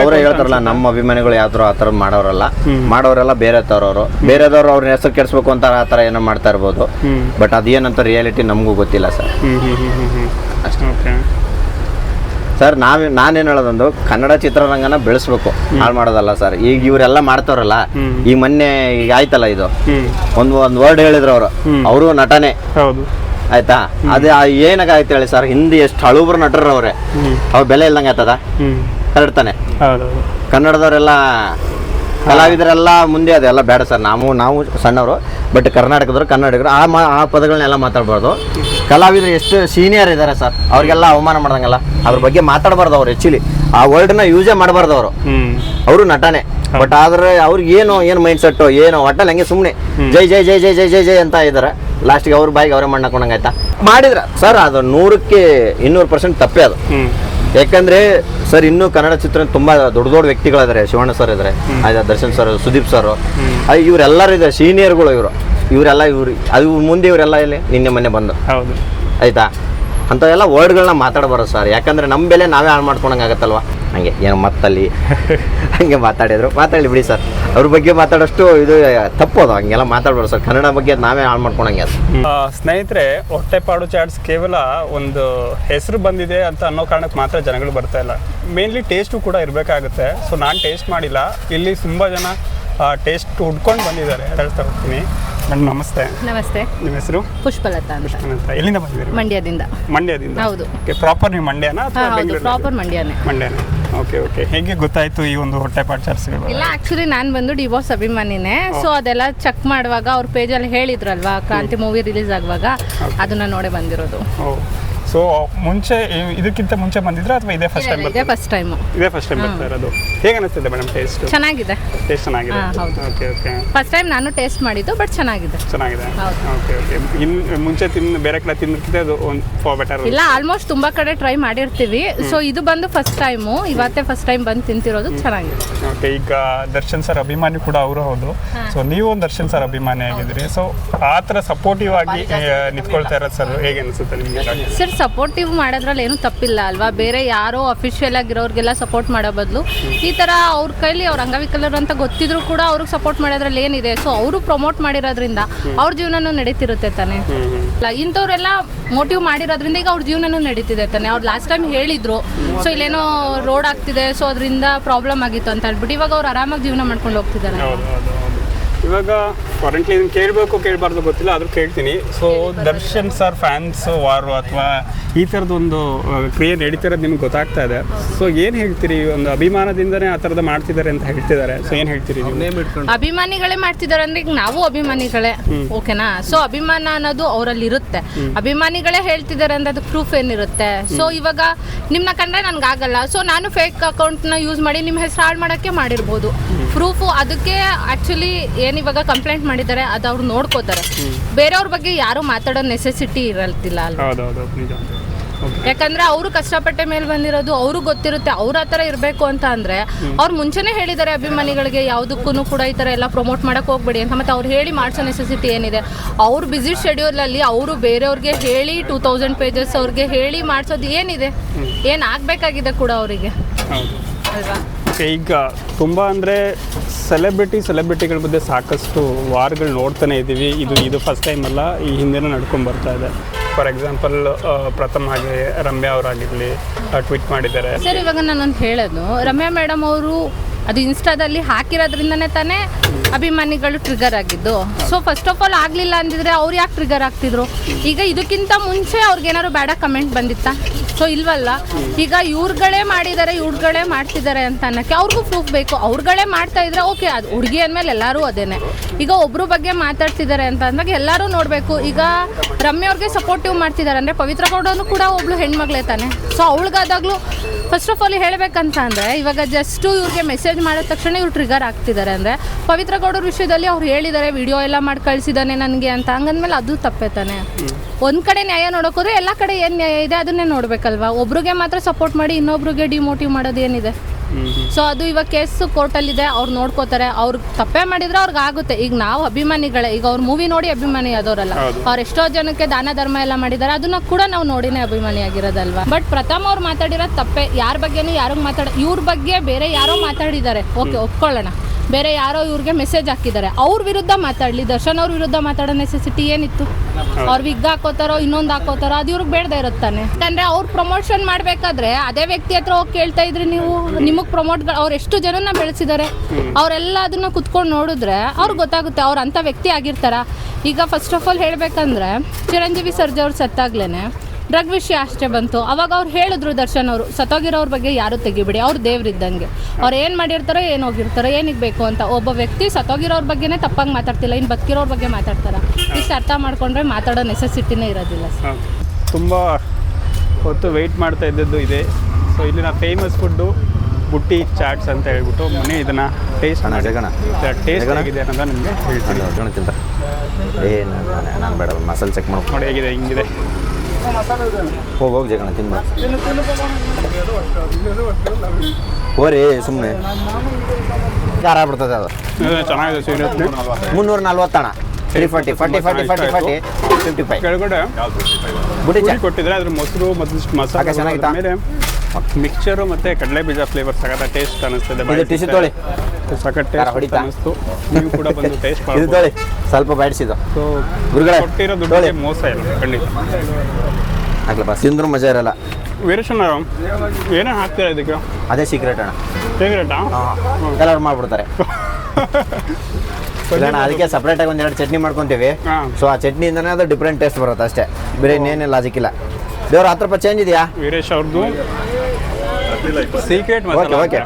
ಅವರು ಹೇಳ್ತಾರಲ್ಲ ನಮ್ಮ ಅಭಿಮಾನಿಗಳು ಯಾವ್ದಾರು ಆ ಥರ ಮಾಡೋರಲ್ಲ. ಮಾಡೋರೆಲ್ಲ ಬೇರೆ ತರೋರು ಬೇರೆದವ್ರು ಅವ್ರನ್ನ ಹೆಸರು ಕೆಡಿಸ್ಬೇಕು ಅಂತ ಆ ಥರ ಏನೋ ಮಾಡ್ತಾ ಇರ್ಬೋದು. ಬಟ್ ಅದೇನಂತ ರಿಯಾಲಿಟಿ ನಮಗೂ ಗೊತ್ತಿಲ್ಲ ಸರ್ ಅಷ್ಟೇ. ಓಕೆ ಸರ್ ನಾವ್ ನಾನೇನ್ ಹೇಳೋದೊಂದು ಕನ್ನಡ ಚಿತ್ರರಂಗನ ಬೆಳೆಸ್ಬೇಕು. ಹಾಳು ಮಾಡೋದಲ್ಲ ಸರ್. ಈಗ ಇವರೆಲ್ಲ ಮಾಡ್ತಾರಲ್ಲ ಈಗ ಈ ಮೊನ್ನೆ ಈಗ ಆಯ್ತಲ್ಲ ಇದು? ಒಂದ್ ಒಂದು ವರ್ಡ್ ಹೇಳಿದ್ರು ಅವರು. ಅವರು ನಟನೆ. ಹೌದು. ಆಯ್ತಾ? ಅದೇ ಏನಾಗಾಯ್ತು ಹೇಳಿ ಸರ್? ಹಿಂದಿ ಎಷ್ಟು ಹಳುಬ್ರು ನಟರು ಅವ್ರೆ ಅವ್ರ ಬೆಲೆ ಇಲ್ದಂಗೆ ಆಯ್ತದ? ಕರೆಕ್ಟ್ ತಾನೆ ಕನ್ನಡದವರೆಲ್ಲ ಕಲಾವಿದರೆಲ್ಲ ಮುಂದೆ ಅದೆಲ್ಲ ಬೇಡ ಸರ್. ನಾವು ನಾವು ಸಣ್ಣವರು ಬಟ್ ಕರ್ನಾಟಕದವರು ಕನ್ನಡಿಗರು ಆ ಮಾ ಆ ಪದಗಳನ್ನೆಲ್ಲ ಮಾತಾಡ್ಬಾರ್ದು. ಕಲಾವಿದರು ಎಷ್ಟು ಸೀನಿಯರ್ ಇದ್ದಾರೆ ಸರ್. ಅವ್ರಿಗೆಲ್ಲ ಅವಮಾನ ಮಾಡ್ದಂಗಲ್ಲ. ಅದ್ರ ಬಗ್ಗೆ ಮಾತಾಡಬಾರ್ದು ಅವ್ರು ಆ್ಯಕ್ಚುಲಿ ಆ ವರ್ಡ್ನ ಯೂಸೇ ಮಾಡಬಾರ್ದು ಅವರು. ಅವರು ನಟನೆ. ಬಟ್ ಆದ್ರೆ ಅವ್ರಿಗೆ ಏನು ಏನು ಮೈಂಡ್ ಸೆಟ್ಟು ಏನು ಒಟ್ಟಲ್ಲಿ ಹಂಗೆ ಸುಮ್ಮನೆ ಜೈ ಜೈ ಜೈ ಜೈ ಜೈ ಜೈ ಜೈ ಅಂತ ಇದ್ದಾರೆ ಲಾಸ್ಟಿಗೆ ಅವ್ರ ಬಾಯಿಗೆ ಅವರೇ ಮಣ್ಣು ಹಾಕೊಂಡಂಗೆ ಆಯ್ತಾ ಮಾಡಿದ್ರ ಸರ್ ಅದು ನೂರಕ್ಕೆ ಇನ್ನೂರು ಪರ್ಸೆಂಟ್ ತಪ್ಪೇ ಅದು. ಯಾಕಂದ್ರೆ ಸರ್ ಇನ್ನು ಕನ್ನಡ ಚಿತ್ರ ತುಂಬಾ ದೊಡ್ಡ ದೊಡ್ಡ ವ್ಯಕ್ತಿಗಳಿದ್ದಾರೆ ಶಿವಣ್ಣ ಸರ್ ಇದ್ದಾರೆ ಆಯ್ತಾ ದರ್ಶನ್ ಸರ್ ಸುದೀಪ್ ಸರ್ ಇವರೆಲ್ಲರೂ ಇದೆ ಸೀನಿಯರ್ಗಳು ಇವರು. ಇವರೆಲ್ಲ ಇವ್ರು ಅದು ಮುಂದೆ ಇವರೆಲ್ಲ ಇಲ್ಲಿ ನಿನ್ನೆ ಮೊನ್ನೆ ಬಂದು. ಹೌದು. ಆಯ್ತಾ? ಅಂಥವೆಲ್ಲ ವರ್ಡ್ಗಳನ್ನ ಮಾತಾಡಬಾರ್ದು ಸರ್ ಯಾಕಂದ್ರೆ ನಮ್ಮ ಬೆಲೆ ನಾವೇ ಹಾಳು ಮಾಡ್ಕೊಳಂಗೆ ಆಗತ್ತಲ್ವಾ ಹಂಗೆ ಏನೋ ಮತ್ತಲ್ಲಿ ಹಂಗೆ ಮಾತಾಡಿದ್ರು ಮಾತಾಡಿ ಬಿಡಿ ಸರ್. ಅವ್ರ ಬಗ್ಗೆ ಮಾತಾಡೋಷ್ಟು ಇದು ತಪ್ಪು ಅದು. ಹಂಗೆಲ್ಲ ಮಾತಾಡ್ಬಾರ್ದು ಸರ್. ಕನ್ನಡ ಬಗ್ಗೆ ನಾವೇ ಹಾಳು ಮಾಡ್ಕೊಳಂಗೆ ಸ್ನೇಹಿತರೆ ಹೊಟ್ಟೆಪಾಡು ಚಾಟ್ಸ್ ಕೇವಲ ಒಂದು ಹೆಸರು ಬಂದಿದೆ ಅಂತ ಅನ್ನೋ ಕಾರಣಕ್ಕೆ ಮಾತ್ರ ಜನಗಳು ಬರ್ತಾ ಇಲ್ಲ. ಮೇನ್ಲಿ ಟೇಸ್ಟು ಕೂಡ ಇರಬೇಕಾಗುತ್ತೆ. ಸೊ ನಾನು ಟೇಸ್ಟ್ ಮಾಡಿಲ್ಲ. ಇಲ್ಲಿ ತುಂಬ ಜನ ಟೇಸ್ಟ್ ಹುಡ್ಕೊಂಡು ಬಂದಿದ್ದಾರೆ. ಹೇಳ್ತಾ ಹೋಗ್ತೀನಿ. ಮೇಡಮ್ ನಮಸ್ತೆ. ನಮಸ್ತೆ. ನಿಮ್ಮ ಹೆಸರು? ಪುಷ್ಪಲತಾ ಅಂತ. ಎಲ್ಲಿಂದ ಬಂದಿದ್ದೀರಿ? ಮಂಡ್ಯದಿಂದ. ಮಂಡ್ಯದಿಂದ? ಹೌದು. ಓಕೆ ಪ್ರಾಪರ್ ನೀವು ಮಂಡ್ಯನಾ ಪ್ರಾಪರ್ ಮಂಡ್ಯನೇ. ಮಂಡ್ಯನೇ. ಓಕೆ ಓಕೆ ಹೇಗೆ ಗೊತ್ತಾಯ್ತು ಈ ಒಂದು ಹೊಟ್ಟೆಪಾಡು ಚಾಟ್ಸ್ ಇಲ್ಲ ಆಕ್ಚುಲಿ ನಾನು ಬಂದು ಡಿವೋರ್ಸ್ ಅಭಿಮಾನಿನೇ. ಸೊ ಅದೆಲ್ಲ ಚೆಕ್ ಮಾಡುವಾಗ ಅವ್ರ ಪೇಜಲ್ಲಿ ಹೇಳಿದ್ರಲ್ವಾ ಕ್ರಾಂತಿ ಮೂವಿ ರಿಲೀಸ್ ಆಗುವಾಗ ಅದನ್ನ ನೋಡೇ ಬಂದಿರೋದು. ಓ ಸೊ ಮುಂಚೆ ಇದಕ್ಕಿಂತ ಮುಂಚೆ ಬಂದಿದ್ರಾ ಅಥವಾ ಇದೇ ಫಸ್ಟ್ ಟೈಮ್ ಇದೇ ಫಸ್ಟ್ ಟೈಮ್ ಇದೇ ಫಸ್ಟ್ ಟೈಮ್ ಬರ್ತಾ ಇರೋದು. ಹೇಗೆ ಅನಿಸ್ತಿದೆ ಮೇಡಮ್ ಟೇಸ್ಟ್ ಚೆನ್ನಾಗಿದೆ. ಟೇಸ್ಟ್ ಚೆನ್ನಾಗಿದೆ? ಹೌದು. ಓಕೆ ಓಕೆ ಫಸ್ಟ್ ಟೈಮ್ ನಾನು ಟೇಸ್ಟ್ ಮಾಡಿದ್ದು ಬಟ್ ಚೆನ್ನಾಗಿದೆ. ಚೆನ್ನಾಗಿದೆ. ಓಕೆ ಓಕೆ ಇನ್ ಮುಂಚೆ ತಿನ್ನ ಬೇರೆ ಕಡೆ ತಿನ್ನುತ್ತಿದ್ದೆ ಅದು ಒಂದು ಫಾರ್ ಬೆಟರ್ ಇಲ್ಲ ಆಲ್ಮೋಸ್ಟ್ ತುಂಬಾ ಕಡೆ ಟ್ರೈ ಮಾಡಿರ್ತೀವಿ. ಸೊ ಇದು ಬಂದು ಫಸ್ಟ್ ಟೈಮ್ ಇವತ್ತೇ ಫಸ್ಟ್ ಟೈಮ್ ಬಂದು ತಿಂತಿರೋದು ಚೆನ್ನಾಗಿದೆ. ಓಕೆ ಈಗ ದರ್ಶನ್ ಸರ್ ಅಭಿಮಾನಿ ಕೂಡ ಅವರು ಹೌದು. ಸೊ ನೀವು ಒಂದು ದರ್ಶನ್ ಸರ್ ಅಭಿಮಾನಿ ಆಗಿದ್ರಿ. ಸೊ ಆ ಥರ ಸಪೋರ್ಟಿವ್ ಆಗಿ ನಿಂತ್ಕೊಳ್ತಾ ಇರೋದು ಸರ್ ಹೇಗೆ ಅನಿಸುತ್ತೆ ನಿಮಗೆ? ಸರ್ ಸಪೋರ್ಟಿವ್ ಮಾಡೋದ್ರಲ್ಲಿ ಏನು ತಪ್ಪಿಲ್ಲ ಅಲ್ವಾ? ಬೇರೆ ಯಾರೋ ಅಫಿಷಿಯಲ್ ಆಗಿರೋರಿಗೆಲ್ಲ ಸಪೋರ್ಟ್ ಮಾಡೋ ಬದಲು. ಈ ಥರ ಅವ್ರ ಕೈಲಿ ಅವ್ರ ಅಂಗವಿಕಲರು ಅಂತ ಗೊತ್ತಿದ್ರು ಕೂಡ ಅವ್ರಿಗೆ ಸಪೋರ್ಟ್ ಮಾಡೋದ್ರಲ್ಲಿ ಏನಿದೆ? ಸೊ ಅವರು ಪ್ರಮೋಟ್ ಮಾಡಿರೋದ್ರಿಂದ ಅವ್ರ ಜೀವನನೂ ನಡೀತಿರುತ್ತೆ ತಾನೆ. ಇಂಥವ್ರೆಲ್ಲ ಮೋಟಿವ್ ಮಾಡಿರೋದ್ರಿಂದ ಈಗ ಅವ್ರ ಜೀವನನೂ ನಡೀತಿದೆ ತಾನೆ. ಅವ್ರು ಲಾಸ್ಟ್ ಟೈಮ್ ಹೇಳಿದ್ರು ಸೊ ಇಲ್ಲೇನೋ ರೋಡ್ ಆಗ್ತಿದೆ ಸೊ ಅದರಿಂದ ಪ್ರಾಬ್ಲಮ್ ಆಗಿತ್ತು ಅಂತ ಹೇಳ್ಬಿಟ್ಟು ಇವಾಗ ಅವ್ರು ಆರಾಮಾಗಿ ಜೀವನ ಮಾಡ್ಕೊಂಡು ಹೋಗ್ತಿದ್ದಾರೆ. ಇವಾಗ ಕರೆಂಟ್ಲಿ ಇದನ್ನು ಕೇಳಬೇಕು ಕೇಳಬಾರ್ದು ಗೊತ್ತಿಲ್ಲ ಆದರೂ ಕೇಳ್ತೀನಿ. ಸೊ ದರ್ಶನ್ ಸರ್ ಫ್ಯಾನ್ಸ್ ವಾರು ಅಥವಾ ಈ ಥರದ ಒಂದು ಕ್ರಿಯೆ ನಡೀತಿರೋದು ನಿಮ್ಗೆ ಗೊತ್ತಾಗ್ತಾ ಇದೆ. ಸೊ ಏನು ಹೇಳ್ತೀರಿ? ಒಂದು ಅಭಿಮಾನದಿಂದನೇ ಆ ಥರದ ಮಾಡ್ತಿದ್ದಾರೆ ಅಂತ ಹೇಳ್ತಿದ್ದಾರೆ. ಸೊ ಏನು ಹೇಳ್ತೀರಿ ನೀವು? ಅಭಿಮಾನಿಗಳೇ ಮಾಡ್ತಿದ್ದಾರೆ ಅಂದ್ರೆ ಈಗ ನಾವು ಅಭಿಮಾನಿಗಳೇ ಓಕೆನಾ? ಸೊ ಅಭಿಮಾನ ಅನ್ನೋದು ಅವರಲ್ಲಿ ಇರುತ್ತೆ ಅಭಿಮಾನಿಗಳೇ ಹೇಳ್ತಿದ್ದಾರೆ ಅಂದ್ರೆ ಅದಕ್ಕೆ ಪ್ರೂಫ್ ಏನಿರುತ್ತೆ. ಸೊ ಇವಾಗ ನಿಮ್ಮನ್ನ ಕಂಡ್ರೆ ನನಗಾಗಲ್ಲ ಆಗಲ್ಲ. ಸೊ ನಾನು ಫೇಕ್ ಅಕೌಂಟ್ನ ಯೂಸ್ ಮಾಡಿ ನಿಮ್ಮ ಹೆಸರು ಹಾಳು ಮಾಡೋಕ್ಕೆ ಮಾಡಿರ್ಬೋದು. ಪ್ರೂಫು ಅದಕ್ಕೆ ಆ್ಯಕ್ಚುಲಿ ಏನಿವಾಗ ಕಂಪ್ಲೇಂಟ್ ಮಾಡಿದ್ದಾರೆ ಅದು ಅವ್ರು ನೋಡ್ಕೋತಾರೆ. ಬೇರೆಯವ್ರ ಬಗ್ಗೆ ಯಾರು ಮಾತಾಡೋ ನೆಸೆಸಿಟಿ ಇರಲ್ತಿಲ್ಲ ಅಲ್ಲ ನಿಜ. ಯಾಕಂದ್ರೆ ಅವರು ಕಷ್ಟಪಟ್ಟೆ ಮೇಲೆ ಬಂದಿರೋದು ಅವರು ಗೊತ್ತಿರುತ್ತೆ ಅವ್ರ ಆತರ ಥರ ಇರಬೇಕು ಅಂತ ಅಂದ್ರೆ ಅವ್ರು ಮುಂಚೆನೇ ಹೇಳಿದ್ದಾರೆ ಅಭಿಮಾನಿಗಳಿಗೆ ಯಾವುದಕ್ಕೂ ಕೂಡ ಈ ಥರ ಎಲ್ಲ ಪ್ರಮೋಟ್ ಮಾಡಕ್ ಹೋಗ್ಬೇಡಿ ಅಂತ ಮತ್ತೆ ಅವ್ರು ಹೇಳಿ ಮಾಡ್ಸೋ ನೆಸೆಸಿಟಿ ಏನಿದೆ. ಅವ್ರ ಶೆಡ್ಯೂಲ್ ಶೆಡ್ಯೂಲಲ್ಲಿ ಅವರು ಬೇರೆಯವ್ರಿಗೆ ಹೇಳಿ ಟೂ ತೌಸಂಡ್ ಪೇಜಸ್ ಅವ್ರಿಗೆ ಹೇಳಿ ಮಾಡಿಸೋದು ಏನಿದೆ? ಏನು ಆಗಬೇಕಾಗಿದೆ ಕೂಡ ಅವರಿಗೆ? ಅಲ್ವಾ? Okay, ಈಗ ತುಂಬ ಅಂದರೆ ಸೆಲೆಬ್ರಿಟಿ ಸೆಲೆಬ್ರಿಟಿಗಳ ಬಗ್ಗೆ ಸಾಕಷ್ಟು ವಾರ್ಗಳು ನೋಡ್ತಾನೆ ಇದ್ದೀವಿ. ಇದು ಇದು ಫಸ್ಟ್ ಟೈಮ್ ಅಲ್ಲ ಈ ಹಿಂದೆನೂ ನಡ್ಕೊಂಡು ಬರ್ತಾ ಇದೆ. ಫಾರ್ ಎಕ್ಸಾಂಪಲ್ ಪ್ರಥಮ್ ಹಾಗೆ ರಮ್ಯಾ ಅವರಾಗಿರಲಿ ಟ್ವೀಟ್ ಮಾಡಿದ್ದಾರೆ. ಸರ್ ಇವಾಗ ನಾನೊಂದು ಹೇಳೋದು. ರಮ್ಯಾ ಮೇಡಮ್ ಅವರು ಅದು ಇನ್ಸ್ಟಾದಲ್ಲಿ ಹಾಕಿರೋದ್ರಿಂದನೇ ತಾನೇ ಅಭಿಮಾನಿಗಳು ಟ್ರಿಗರ್ ಆಗಿದ್ದು. ಸೊ ಫಸ್ಟ್ ಆಫ್ ಆಲ್ ಆಗಲಿಲ್ಲ ಅಂದಿದ್ರೆ ಅವ್ರು ಯಾಕೆ ಟ್ರಿಗರ್ ಆಗ್ತಿದ್ರು? ಈಗ ಇದಕ್ಕಿಂತ ಮುಂಚೆ ಅವ್ರಿಗೇನಾದ್ರು ಬೇಡ ಕಮೆಂಟ್ ಬಂದಿತ್ತಾ? ಸೊ ಇಲ್ವಲ್ಲ? ಈಗ ಇವ್ರುಗಳೇ ಮಾಡಿದ್ದಾರೆ ಇವ್ರುಗಳೇ ಮಾಡ್ತಿದ್ದಾರೆ ಅಂತ ಅನ್ನಕ್ಕೆ ಅವ್ರಿಗೂ ಪ್ರೂಫ್ ಬೇಕು. ಅವ್ರುಗಳೇ ಮಾಡ್ತಾ ಇದ್ರೆ ಓಕೆ ಅದು ಹುಡುಗಿ ಅಂದಮೇಲೆ ಎಲ್ಲರೂ ಅದೇನೆ. ಈಗ ಒಬ್ಬರು ಬಗ್ಗೆ ಮಾತಾಡ್ತಿದ್ದಾರೆ ಅಂತ ಅಂದಾಗ ಎಲ್ಲರೂ ನೋಡಬೇಕು. ಈಗ ರಮ್ಯ ಅವ್ರಿಗೆ ಸಪೋರ್ಟಿವ್ ಮಾಡ್ತಿದ್ದಾರೆ ಅಂದರೆ ಪವಿತ್ರ ಗೌಡನು ಕೂಡ ಒಬ್ಳು ಹೆಣ್ಮಗಳೇ ತಾನೆ. ಸೊ ಅವಳಿಗಾದಾಗಲೂ ಫಸ್ಟ್ ಆಫ್ ಆಲ್ ಹೇಳಬೇಕಂತ ಅಂದರೆ ಇವಾಗ ಜಸ್ಟು ಇವ್ರಿಗೆ ಮೆಸೇಜ್ ಮಾಡಿದ ತಕ್ಷಣ ಇವ್ರು ಟ್ರಿಗರ್ ಆಗ್ತಿದ್ದಾರೆ ಅಂದರೆ ಪವಿತ್ರ ಗೌಡರ ವಿಷಯದಲ್ಲಿ ಅವ್ರು ಹೇಳಿದ್ದಾರೆ ವಿಡಿಯೋ ಎಲ್ಲ ಮಾಡಿ ಕಳಿಸಿದ್ದಾನೆ ನನಗೆ ಅಂತ. ಹಂಗಂದ್ಮೇಲೆ ಅದು ತಪ್ಪೇತಾನೆ ತಾನೆ? ಒಂದು ಕಡೆ ನ್ಯಾಯ ನೋಡೋಕೋದ್ರೆ ಎಲ್ಲ ಕಡೆ ಏನು ನ್ಯಾಯ ಇದೆ ಅದನ್ನೇ ನೋಡ್ಬೇಕಲ್ವಾ? ಒಬ್ರಿಗೆ ಮಾತ್ರ ಸಪೋರ್ಟ್ ಮಾಡಿ ಇನ್ನೊಬ್ರಿಗೆ ಡಿಮೋಟಿವ್ ಮಾಡೋದು ಏನಿದೆ? ಸೊ ಅದು ಇವಾಗ ಕೇಸ್ ಕೋರ್ಟಲ್ಲಿದೆ ಅವ್ರು ನೋಡ್ಕೋತಾರೆ. ಅವ್ರು ತಪ್ಪೇ ಮಾಡಿದ್ರೆ ಅವ್ರಿಗೆ ಆಗುತ್ತೆ. ಈಗ ನಾವು ಅಭಿಮಾನಿಗಳೇ ಈಗ ಅವ್ರ ಮೂವಿ ನೋಡಿ ಅಭಿಮಾನಿ ಆದವರಲ್ಲ. ಅವ್ರು ಎಷ್ಟೋ ಜನಕ್ಕೆ ದಾನ ಧರ್ಮ ಎಲ್ಲ ಮಾಡಿದ್ದಾರೆ. ಅದನ್ನ ಕೂಡ ನಾವು ನೋಡಿನೇ ಅಭಿಮಾನಿ ಆಗಿರೋದಲ್ವಾ? ಬಟ್ ಪ್ರಥಮ್ ಅವ್ರು ಮಾತಾಡಿರೋ ತಪ್ಪೆ. ಯಾರ ಬಗ್ಗೆನೂ ಯಾರಿಗೂ ಮಾತಾಡ ಇವ್ರ ಬಗ್ಗೆ ಬೇರೆ ಯಾರೋ ಮಾತಾಡಿದ್ದಾರೆ. ಓಕೆ ಒಪ್ಕೊಳ್ಳೋಣ. ಬೇರೆ ಯಾರೋ ಇವ್ರಿಗೆ ಮೆಸೇಜ್ ಹಾಕಿದ್ದಾರೆ. ಅವ್ರ ವಿರುದ್ಧ ಮಾತಾಡಲಿ. ದರ್ಶನ್ ಅವ್ರ ವಿರುದ್ಧ ಮಾತಾಡೋ ನೆಸೆಸಿಟಿ ಏನಿತ್ತು? ಅವ್ರು ವಿಗ್ ಹಾಕೋತಾರೋ, ಇನ್ನೊಂದು ಹಾಕೋತಾರೋ, ಅದು ಇವ್ರಿಗೆ ಬೇಡದೇ ಇರುತ್ತಾನೆ ಯಾಕಂದ್ರೆ ಅವ್ರು ಪ್ರಮೋಷನ್ ಮಾಡಬೇಕಾದ್ರೆ ಅದೇ ವ್ಯಕ್ತಿ ಹತ್ರ ಹೋಗಿ ಕೇಳ್ತಾ ಇದ್ರಿ ನೀವು ನಿಮಗೆ ಪ್ರಮೋಟ್ ಅವ್ರು ಎಷ್ಟು ಜನನ ಬೆಳೆಸಿದ್ದಾರೆ ಅವರೆಲ್ಲ ಅದನ್ನ ಕುತ್ಕೊಂಡು ನೋಡಿದ್ರೆ ಅವ್ರಿಗೆ ಗೊತ್ತಾಗುತ್ತೆ ಅವ್ರು ಅಂಥ ವ್ಯಕ್ತಿ ಆಗಿರ್ತಾರ? ಈಗ ಫಸ್ಟ್ ಆಫ್ ಆಲ್ ಹೇಳ್ಬೇಕಂದ್ರೆ ಚಿರಂಜೀವಿ ಸರ್ಜಾ ಅವ್ರು ಸತ್ತಾಗ್ಲೇನೆ ಡ್ರಗ್ ವಿಷಯ ಅಷ್ಟೇ ಬಂತು. ಅವಾಗ ಅವ್ರು ಹೇಳಿದ್ರು ದರ್ಶನ್ ಅವರು ಸತ್ತೋಗಿರೋರ ಬಗ್ಗೆ ಯಾರು ತೆಗಿಬಿಡಿ ಅವ್ರು ದೇವ್ರಿದ್ದಂಗೆ. ಅವ್ರು ಏನು ಮಾಡಿರ್ತಾರೋ ಏನು ಹೋಗಿರ್ತಾರೋ ಏನಿಗೆ ಬೇಕು ಅಂತ. ಒಬ್ಬ ವ್ಯಕ್ತಿ ಸತ್ತೋಗಿರೋರ ಬಗ್ಗೆನೇ ತಪ್ಪಾಗಿ ಮಾತಾಡ್ತಿಲ್ಲ ಇನ್ನು ಬದುಕಿರೋರ ಬಗ್ಗೆ ಮಾತಾಡ್ತಾರ. ಇಷ್ಟು ಅರ್ಥ ಮಾಡ್ಕೊಂಡ್ರೆ ಮಾತಾಡೋ ನೆಸೆಸಿಟಿನೇ ಇರೋದಿಲ್ಲ ಸರ್. ತುಂಬ ಹೊತ್ತು ವೆಯ್ಟ್ ಮಾಡ್ತಾ ಇದ್ದದ್ದು ಇದೆ. ಸೊ ಇಲ್ಲಿನ ಫೇಮಸ್ ಫುಡ್ಡು ಬುಟ್ಟಿ ಚಾಟ್ಸ್ ಅಂತ ಹೇಳ್ಬಿಟ್ಟು ಮನೆ ಇದನ್ನು ಟೇಸ್ಟ್. ಟೇಸ್ಟ್. ಆಗಿದೆ ಅನ್ನೋದು ನಿಮಗೆ ಹೇಳ್ತೀನಿ. ಏನು ನಾನು ಬೇಡ ಮಸಾಲೆ ಚೆಕ್ ಮಾಡ್ಕೊ ನೋಡಿ ಹೇಗಿದೆ ಹಿಂಗಿದೆ. ಹೋಗಿ ಹೋಗಿ ಜಗಣ ತಿನ್ನ. ಹೋರಿ ಸುಮ್ಮನೆ ಖಾರ ಬಿಡ್ತದೆ ಅದು? ಮುನ್ನೂರ ನಲ್ವತ್ತಣ three forty forty forty forty forty fifty five ಕೆಳಗಡೆ ಬುಡಿ ಕೊಟ್ಟಿದ್ರೆ ಅದ್ರ ಮೊಸರು ಮತ್ತು ಮಸಾಲೆ ಚೆನ್ನಾಗಿತ್ತು? ಚೆನ್ನಾಗಿತ್ತಾ? ಮಿಕ್ಸ್ಚರು ಮತ್ತು ಕಡಲೆ ಬೀಜ ಫ್ಲೇವರ್ ಸಕತ್ತ ಟೇಸ್ಟ್ ಅನಿಸ್ತದೆ ತೊಳಿ. ಸಖತ್ ಟೇಸ್ಟ್? ಅನಿಸ್ತು ನೀವು ಕೂಡ ಬಂದು ಟೇಸ್ಟ್ *laughs* ಮಾಡ್ಬೋದು. ಸ್ವಲ್ಪ ಬಾಡಿಸಿದ್ದು ಸೊ ಕೊಟ್ಟಿರೋ ದುಡ್ಡಿಗೆ. ಮೋಸ ಇಲ್ಲ ಖಂಡಿತ. ಬಸ್ ತಿಂದ್ರು ಮಜಾ ಇರಲ್ಲ. ವೀರೇಶಣ್ಣ ಏನೋ ಹಾಕ್ತೀರಾ ಇದಕ್ಕೆ? ಅದೇ ಸೀಕ್ರೆಟ್ ಅಣ್ಣ. ಸೀಕ್ರೆಟಾ *laughs* ಕಲರ್ ಮಾಡ್ಬಿಡ್ತಾರೆ. ಅಣ್ಣ ಅದಕ್ಕೆ ಸಪ್ರೇಟಾಗಿ ಒಂದೆರಡು ಚಟ್ನಿ ಮಾಡ್ಕೊತೀವಿ. ಸೊ ಆ ಚಟ್ನಿಯಿಂದನೇ ಅದು ಡಿಫ್ರೆಂಟ್ ಟೇಸ್ಟ್ ಬರುತ್ತೆ ಅಷ್ಟೇ. ಬೇರೆ ಇನ್ನೇನಿಲ್ಲ ಲಾಜಿಕ್ ಇಲ್ಲ ದೇವ್ರ ಹತ್ತು ರೂಪಾಯಿ ಚೇಂಜ್ ಇದೆಯಾ? ವೀರೇಶ್ ಅವ್ರದ್ದು ಸೀಕ್ರೆಟ್ ಓಕೆ ಓಕೆ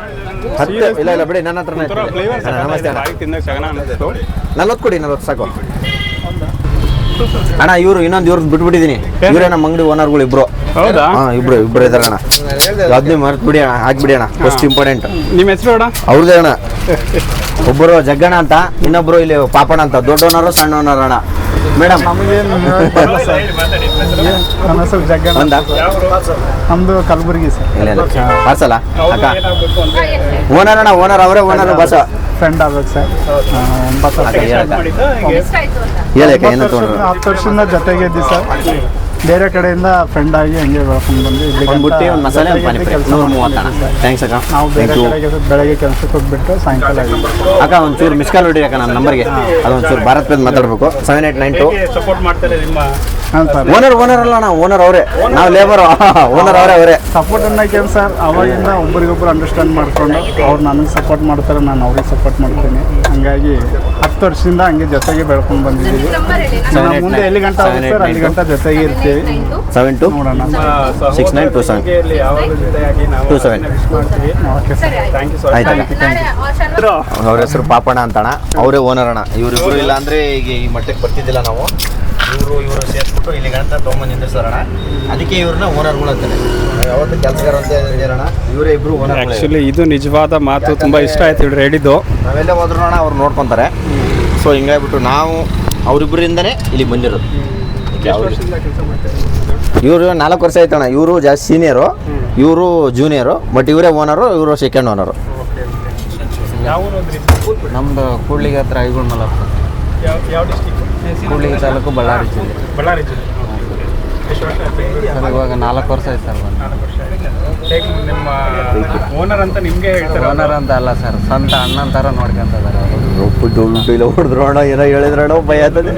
ಹತ್ತು ಇಲ್ಲ ಇಲ್ಲ ಬಿಡಿ ನನ್ನ ಹತ್ರನೇ ಅಣ್ಣ, ನಮಸ್ತೆ ಅಣ್ಣ. ಅನಿಸ್ತು ನಲ್ವತ್ತು ಕೊಡಿ ನಲ್ವತ್ತು ಸಾಕು. ಅಣ್ಣ ಇವರು ಇನ್ನೊಂದು ಇವ್ರದ್ದು ಬಿಟ್ಬಿಟ್ಟಿದ್ದೀನಿ. ಇವರೇ ನಮ್ಮ ಅಂಗಡಿ ಓನರ್ಗಳು ಇಬ್ರು. ಹೌದಾ? ಹಾಂ ಇಬ್ರು ಇಬ್ರು ಇದಾರೆ ಅಣ್ಣ. ಅದನ್ನೇ ಮರ್ತು ಬಿಡಿ ಅಣ್ಣ ಹಾಕ್ಬಿಡಿ ಅಣ್ಣ. ಫಸ್ಟ್ ಇಂಪಾರ್ಟೆಂಟ್ ನಿಮ್ಮ ಹೆಸರು ಅಣ್ಣ? ಅವ್ರದ್ದೇ ಅಣ್ಣ. ಒಬ್ಬರು ಜಗ್ಗಣ್ಣ ಅಂತ ಇನ್ನೊಬ್ರು ಇಲ್ಲಿ ಪಾಪಣ್ಣ ಅಂತ. ದೊಡ್ಡ ಓನರು ಸಣ್ಣ ಓನರ್ ಅಣ್ಣ. ಮೇಡಮ್. *laughs* ಹೆಸರು ಜಗ್ಗಣ್ಣ. ಕಲಬುರಗಿ ಸರ್. ಇಲ್ಲ ಇಲ್ಲ. ಪಾರ್ಸಲ? ಅಕ್ಕ. ಓನರ್ ಅಣ್ಣ ಓನರ್ ಅವರೇ ಓನರ್ ಬಸ್ ಫ್ರೆಂಡ್ ಆಗ್ಬೇಕು ಸರ್. ಒಂಬತ್ತು ಹೇಳಕ್ಕ ಏನೋ ತೊಗೊಂಡ್ರು? ಹತ್ತು ವರ್ಷದಿಂದ ಜೊತೆಗೆ ಇದ್ದಿ ಸರ್. ಬೇರೆ ಕಡೆಯಿಂದ ಫ್ರೆಂಡ್ ಆಗಿ ಹಂಗೆ ಬೆಳ್ಕೊಂಡು ಬಂದು ಇಲ್ಲಿ ಒಂದು ಬುಟ್ಟಿ ಒಂದು ಮಸಾಲೆ ಒಂದು ಪಾನಿಪುರಿ. ನೂರ ಮೂವತ್ತಣ್ಣ. ಥ್ಯಾಂಕ್ಸ್ ಅಕ್ಕ. ನಾವು ಬೇರೆ ಕಡೆಗೆ ಬೆಳಗ್ಗೆ ಕೆಲಸಕ್ಕೆ ಹೋಗ್ಬಿಟ್ಟು ಸಾಯಂಕಾಲ ಅಕ್ಕ ಒಂಚೂರು ಮಿಸ್ ಕಾಲ್ ಹೊಡಿ ಅಕ್ಕ ನನ್ನ ನಂಬರ್ಗೆ ಅದೊಂಚೂರು ಭಾರತ್ ಮಾತಾಡ್ಬೇಕು. ಮಾತಾಡಬೇಕು seven eight nine two support ಮಾಡ್ತಾರೆ ನಿಮ್ಮ ಓನರ್ ಓನರ್ ಅಲ್ಲ ನಾವು ಓನರ್ ಅವರೇ. ನಾವು ಲೇಬರ್ ಓನರ್ ಅವರೇ ಅವರೇ. ಸಪೋರ್ಟ್ ಅನ್ನೋಕೆ ಸರ್. ಅವಾಗಿಂದ ಒಬ್ಬರಿಗೊಬ್ಬರು ಅಂಡರ್ಸ್ಟ್ಯಾಂಡ್ ಮಾಡ್ಕೊಂಡು ಅವ್ರು ನನಗೆ ಸಪೋರ್ಟ್ ಮಾಡ್ತಾರೆ ನಾನು ಅವ್ರಿಗೆ ಸಪೋರ್ಟ್ ಮಾಡ್ತೀನಿ. ಹಂಗಾಗಿ ಹತ್ತು ವರ್ಷದಿಂದ ಹಂಗೆ ಜೊತೆಗೆ ಬೆಳ್ಕೊಂಡು ಬಂದಿದ್ದೀವಿ. ನಾವು ಮುಂದೆ ಎಲ್ಲಿ ಗಂಟ ಆಗುತ್ತೆ ಸರ್? ಅಲ್ಲಿ ಗಂಟ ಜೊತೆಗೆ ಇರ್ತೀವಿ. ಸೆವೆನ್ ಟು ನೋಡೋಣ. Six nine two seven two seven. Okay sir. Thank you ಅವ್ರ ಹೆಸರು ಪಾಪಣ ಅಂತಣ್ಣ. ಅವರೇ ಓನರ್ ಅಣ್ಣ. ಇವರಿಬ್ಬರು ಇಲ್ಲ ಅಂದ್ರೆ ಈಗ ಈ ಮಟ್ಟಕ್ಕೆ ಬರ್ತಿದ್ದಿಲ್ಲ ನಾವು. ಇವರು ಇವರು ಸೇರಿಸ್ಬಿಟ್ಟು ಇಲ್ಲಿ ಗಂಟ ತೊಗೊಂಬಂದು ನಿಂದಿರ್ಸಾರಣ ಅದಕ್ಕೆ ಇವ್ರನ್ನ ಓನರ್ಗಳು ಅಂತಾರೆ. ಯಾವತ್ತು ಕೆಲಸಗಾರ ಅಂತ ಹೇಳೋಣ ಇವರೇ ಇಬ್ರು ಓನರ್ ಆ್ಯಕ್ಚುಲಿ ಇದು ನಿಜವಾದ ಮಾತು ತುಂಬ ಇಷ್ಟ ಆಯ್ತು ಇವ್ರು ಹೇಳಿದ್ದು. ನಾವೆಲ್ಲ ಹೋದ್ರು ಅಣ್ಣ ಅವ್ರು ನೋಡ್ಕೊಂತಾರೆ. ಸೊ ಹಿಂಗಾಗ್ಬಿಟ್ಟು ನಾವು ಅವರಿಬ್ಬರಿಂದನೇ ಇಲ್ಲಿ ಬಂದಿರೋದು. ಇವರು ನಾಲ್ಕು ವರ್ಷ ಆಯ್ತಣ್ಣ ಇವರು ಜಾಸ್ತಿ ಸೀನಿಯರು ಇವರು ಜೂನಿಯರು ಬಟ್ ಇವರೇ ಓನರು ಇವರು ಸೆಕೆಂಡ್ ಓನರು ಯಾವ ನಮ್ದು ಕೂಡ್ಲಿಗೆ ಹತ್ರ ಐಗುಳ್ ಮಲಪ್ಪ ಯಾವ ಯಾವ ಡಿಸ್ಟಿಕ್ ಕೂಡ್ಲಿಗೆ ತಾಲೂಕು ಬಳ್ಳಾರಿ ಜಿಲ್ಲೆ. ಬಳ್ಳಾರಿ ಜಿಲ್ಲೆ. ಎಷ್ಟು ವರ್ಷ ಸರ್ ಇವಾಗ ನಾಲ್ಕು ವರ್ಷ ಆಯ್ತು ಸರ್ ಬಂದು. ನಾಲ್ಕು ವರ್ಷ ಆಯ್ತು. ಹೇಗೆ ನಿಮ್ಮ ಓನರ್ ಅಂತ ನಿಮಗೆ ಹೇಳ್ತಾರೆ? ಓನರ್ ಅಂತ ಅಲ್ಲ ಸರ್ ಸ್ವಂತ ಅಣ್ಣನ ಥರ ನೋಡ್ಕೊಂತಿದ್ದಾರೆ ಅವರು. ಇಲ್ಲ ಹೊಡೆದ್ರು ಅಣ್ಣ ಏನೋ ಹೇಳಿದ್ರಣ್ಣ ಭಯ ಆಗ್ತದೆ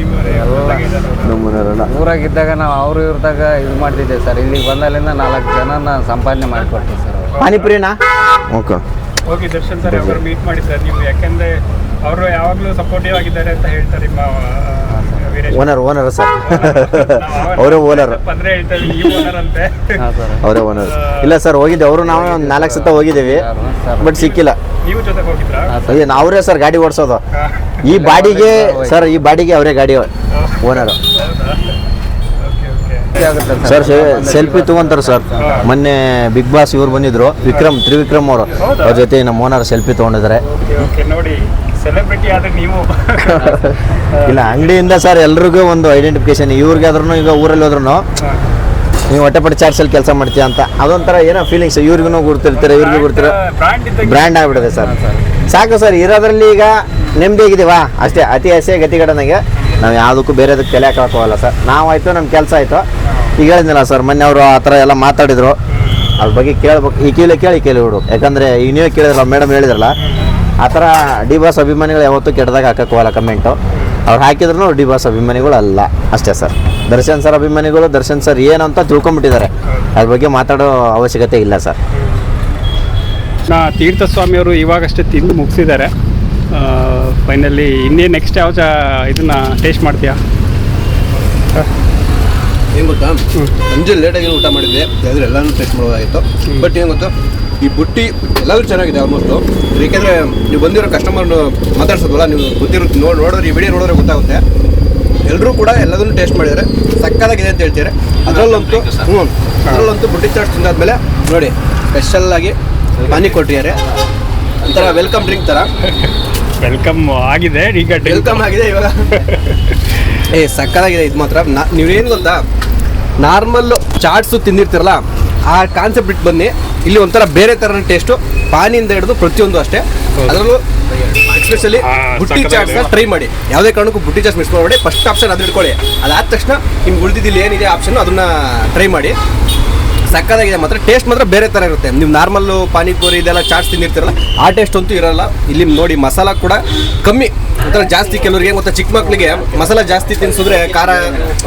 ನಮ್ಮನರಣ್ಣ ಊರಾಗಿದ್ದಾಗ ನಾವು ಅವ್ರು ಇವ್ರದಾಗ ಇದು ಮಾಡ್ತಿದ್ದೆ ಸರ್ ಇಲ್ಲಿಗೆ ಬಂದಲ್ಲಿಂದ ನಾಲ್ಕು ಜನನ ಸಂಪಾದನೆ ಮಾಡಿಕೊಡ್ತೀವಿ ಸರ್. ಪಾನಿಪುರಿನಾ? ಓಕೆ. ಓಕೆ ದರ್ಶನ್ ಸರ್ ಯಾವಾಗ ಮೀಟ್ ಮಾಡಿ ಸರ್ ನೀವು ಯಾಕೆಂದ್ರೆ ಅವರು ಯಾವಾಗಲೂ ಸಪೋರ್ಟಿವ್ ಆಗಿದ್ದಾರೆ ಅಂತ ಹೇಳ್ತಾರೆ ನಿಮ್ಮ ಓನರ್ ಓನರ್ *laughs* *laughs* ಸರ್ ಅವರೇ ಓನರ್ ಅವರೇ ಓನರ್ ಇಲ್ಲ ಸರ್ ಹೋಗಿದ್ದೆ. ಅವರು ನಾವು ಒಂದು ನಾಲ್ಕು ಸತ ಹೋಗಿದ್ದೀವಿ. ಬಟ್ ಸಿಕ್ಕಿಲ್ಲ. ಅವರೇ ಸರ್. ಗಾಡಿ ಓಡಿಸೋದು. ಈ ಬಾಡಿಗೆ ಸರ್ ಈ ಬಾಡಿಗೆ ಅವರೇ ಗಾಡಿ ಓನರ್ ಓಕೆ ಓಕೆ ಆಗುತ್ತೆ ಸರ್. ಸೆಲ್ಫಿ ತಗೊಂತಾರೆ ಸರ್ ಮೊನ್ನೆ ಬಿಗ್ ಬಾಸ್ ಇವ್ರು ಬಂದಿದ್ರು. ವಿಕ್ರಮ್ ತ್ರಿವಿಕ್ರಮ್ ಅವರು. ಅವ್ರ ಜೊತೆ ನಮ್ಮ ಓನರ್ ಸೆಲ್ಫಿ ತೊಗೊಂಡಿದ್ದಾರೆ. ಓಕೆ ಓಕೆ ನೋಡಿ ಸೆಲೆಬ್ರಿಟಿ ಆದ್ರೆ ನೀವು. *laughs* ಇಲ್ಲ ಅಂಗಡಿಯಿಂದ ಸರ್ ಎಲ್ರಿಗೂ ಒಂದು ಐಡೆಂಟಿಫಿಕೇಶನ್ ಇವ್ರಿಗೆ ಆದ್ರೂ ಈಗ ಊರಲ್ಲಿ ಹೋದ್ರು ನೀವು ಹೊಟ್ಟೆಪಟ್ಟಿ ಚಾರ್ಜಲ್ಲಿ ಕೆಲಸ ಮಾಡ್ತೀಯ ಅಂತ ಅದೊಂಥರ ಏನೋ ಫೀಲಿಂಗ್ಸ್ ಇವ್ರಿಗೂ ಗುರ್ತಿರ್ತೀರ ಇವ್ರಿಗೂ ಗುರ್ತಿರ ಬ್ರ್ಯಾಂಡ್ ಆಗ್ಬಿಡುತ್ತೆ ಸರ್. ಸಾಕು ಸರ್ ಇರೋದ್ರಲ್ಲಿ ಈಗ ನೆಮ್ಮದಿ ನೆಮ್ಮದಿಯಾಗಿದ್ದೀವಾ ಅಷ್ಟೇ ಅತಿ ಆಸೆ ಗತಿಗಡನಾಗೆ ನಾವು ಯಾವುದಕ್ಕೂ ಬೇರೆದಕ್ಕೆ ತಲೆ ಹಾಕಕ್ಕೆ ಹೋಗಲ್ಲ ಸರ್. ನಾವಾಯ್ತು ನಮ್ಮ ಕೆಲಸ ಆಯಿತು. ಈಗ ಹೇಳಿದ್ನಲ್ಲ ಸರ್ ಮೊನ್ನೆ ಅವರು ಆ ಥರ ಎಲ್ಲ ಮಾತಾಡಿದರು. ಅದ್ರ ಬಗ್ಗೆ ಕೇಳ್ಬೇಕು ಈ ಕೇಳಿ ಕೇಳಿ ಕೇಳಿ ಬಿಡು. ಯಾಕಂದರೆ ಈಗ ನೀವೇ ಕೇಳಿದ್ರಲ್ಲ ಮೇಡಮ್ ಹೇಳಿದ್ರಲ್ಲ. ಆ ಥರ ಡಿ ಬಾಸ್ ಅಭಿಮಾನಿಗಳು ಯಾವತ್ತೂ ಕೆಟ್ಟದಾಗ ಹಾಕಕ್ಕೆ ಹೋಗಲ್ಲ ಕಮೆಂಟು. ಅವ್ರು ಹಾಕಿದ್ರು ಡಿ ಬಾಸ್ ಅಭಿಮಾನಿಗಳು ಅಲ್ಲ. ಅಷ್ಟೇ ಸರ್. ದರ್ಶನ್ ಸರ್ ಅಭಿಮಾನಿಗಳು ದರ್ಶನ್ ಸರ್ ಏನು ಅಂತ ತಿಳ್ಕೊಂಬಿಟ್ಟಿದ್ದಾರೆ. ಅದ್ರ ಬಗ್ಗೆ ಮಾತಾಡೋ ಅವಶ್ಯಕತೆ ಇಲ್ಲ ಸರ್. ನಾ ತೀರ್ಥಸ್ವಾಮಿಯವರು ಇವಾಗಷ್ಟೇ ತಿಂದು ಮುಗಿಸಿದ್ದಾರೆ. ಫೈನಲಿ ಇನ್ನೇ ನೆಕ್ಸ್ಟ್ ಯಾವ ಚಾ ಇದನ್ನ ಟೇಸ್ಟ್ ಮಾಡ್ತೀಯಾ? ಏನು ಗೊತ್ತಾ? ಸಂಜೆ ಲೇಟಾಗಿ ಊಟ ಮಾಡಿದ್ದೆ. ಎಲ್ಲಾನು ಟೇಸ್ಟ್ ಮಾಡೋದಾಗಿತ್ತು ಬಟ್ ಏನು ಗೊತ್ತಾ? ಈ ಬುಟ್ಟಿ ಎಲ್ಲರೂ ಚೆನ್ನಾಗಿದೆ ಆಲ್ಮೋಸ್ಟು ಏಕೆಂದರೆ ನೀವು ಬಂದಿರೋ ಕಸ್ಟಮರ್ ಮಾತಾಡ್ಸೋದಲ್ಲ ನೀವು ಗೊತ್ತಿರೋ ನೋಡಿ ನೋಡಿದ್ರೆ ಈ ವಿಡಿಯೋ ನೋಡಿದ್ರೆ ಗೊತ್ತಾಗುತ್ತೆ. ಎಲ್ಲರೂ ಕೂಡ ಎಲ್ಲದನ್ನು ಟೇಸ್ಟ್ ಮಾಡಿದ್ದಾರೆ. ಸಕ್ಕತ್ತಾಗಿದೆ ಅಂತ ಹೇಳ್ತಾರೆ? ಅದರಲ್ಲಂತೂ ಹ್ಞೂ ಅದರಲ್ಲಂತೂ ಬುಟ್ಟಿ ಚಾಟ್ಸ್ ತಿಂದಾದ್ಮೇಲೆ ನೋಡಿ ಸ್ಪೆಷಲ್ಲಾಗಿ ಪಾನಿ ಕೊಟ್ಟಿದ್ದಾರೆ ಒಂಥರ ವೆಲ್ಕಮ್ ಡ್ರಿಂಕ್ ಥರ ವೆಲ್ಕಮ್ ಆಗಿದೆ ಈಗ ವೆಲ್ಕಮ್ ಆಗಿದೆ ಇವಾಗ. ಏ ಸಕ್ಕತ್ತಾಗಿದೆ ಇದು ಮಾತ್ರ. ನಾ- ನೀವೇನು ಗೊತ್ತಾ? ನಾರ್ಮಲ್ಲು ಚಾಟ್ಸು ತಿಂದಿರ್ತಿರಲ್ಲ ಆ ಕಾನ್ಸೆಪ್ಟ್ ಬಿಟ್ಟು ಬನ್ನಿ. ಇಲ್ಲಿ ಒಂಥರ ಬೇರೆ ಥರ ಟೇಸ್ಟು ಪಾನಿಯಿಂದ ಹಿಡಿದು ಪ್ರತಿಯೊಂದು ಅಷ್ಟೇ. ಅದರಲ್ಲೂ ಎಸ್ಪೆಷಲಿ ಬುಟ್ಟಿ. ಚಾಟ್ಸ್ನ ಟ್ರೈ ಮಾಡಿ. ಯಾವುದೇ ಕಾರಣಕ್ಕೂ ಬುಟ್ಟಿ ಚಾಟ್ಸ್ ಮಿಸ್ ಮಾಡಬೇಡಿ. ಫಸ್ಟ್ ಆಪ್ಷನ್ ಅದು ಇಟ್ಕೊಳ್ಳಿ ಅದಾದ ತಕ್ಷಣ ನಿಮ್ಗೆ ಉಳಿದಿದ್ದಿಲ್ಲ ಏನಿದೆ ಆಪ್ಷನ್ ಅದನ್ನ ಟ್ರೈ ಮಾಡಿ. ಸಕ್ಕತ್ತಾಗಿದೆ ಮಾತ್ರ. ಟೇಸ್ಟ್ ಮಾತ್ರ ಬೇರೆ ಥರ ಇರುತ್ತೆ. ನೀವು ನಾರ್ಮಲ್ಲು ಪಾನಿಪುರಿ ಇದೆಲ್ಲ ಚಾಟ್ಸ್ ತಿಂದಿರ್ತೀರಲ್ಲ ಆ ಟೇಸ್ಟ್ ಅಂತೂ ಇರಲ್ಲ. ಇಲ್ಲಿ ನೋಡಿ ಮಸಾಲ ಕೂಡ ಕಮ್ಮಿ. ಒಂಥರ ಜಾಸ್ತಿ ಕೆಲವರಿಗೆ ಮತ್ತು ಚಿಕ್ಕ ಮಕ್ಕಳಿಗೆ ಮಸಾಲ ಜಾಸ್ತಿ ತಿನ್ಸಿದ್ರೆ ಖಾರ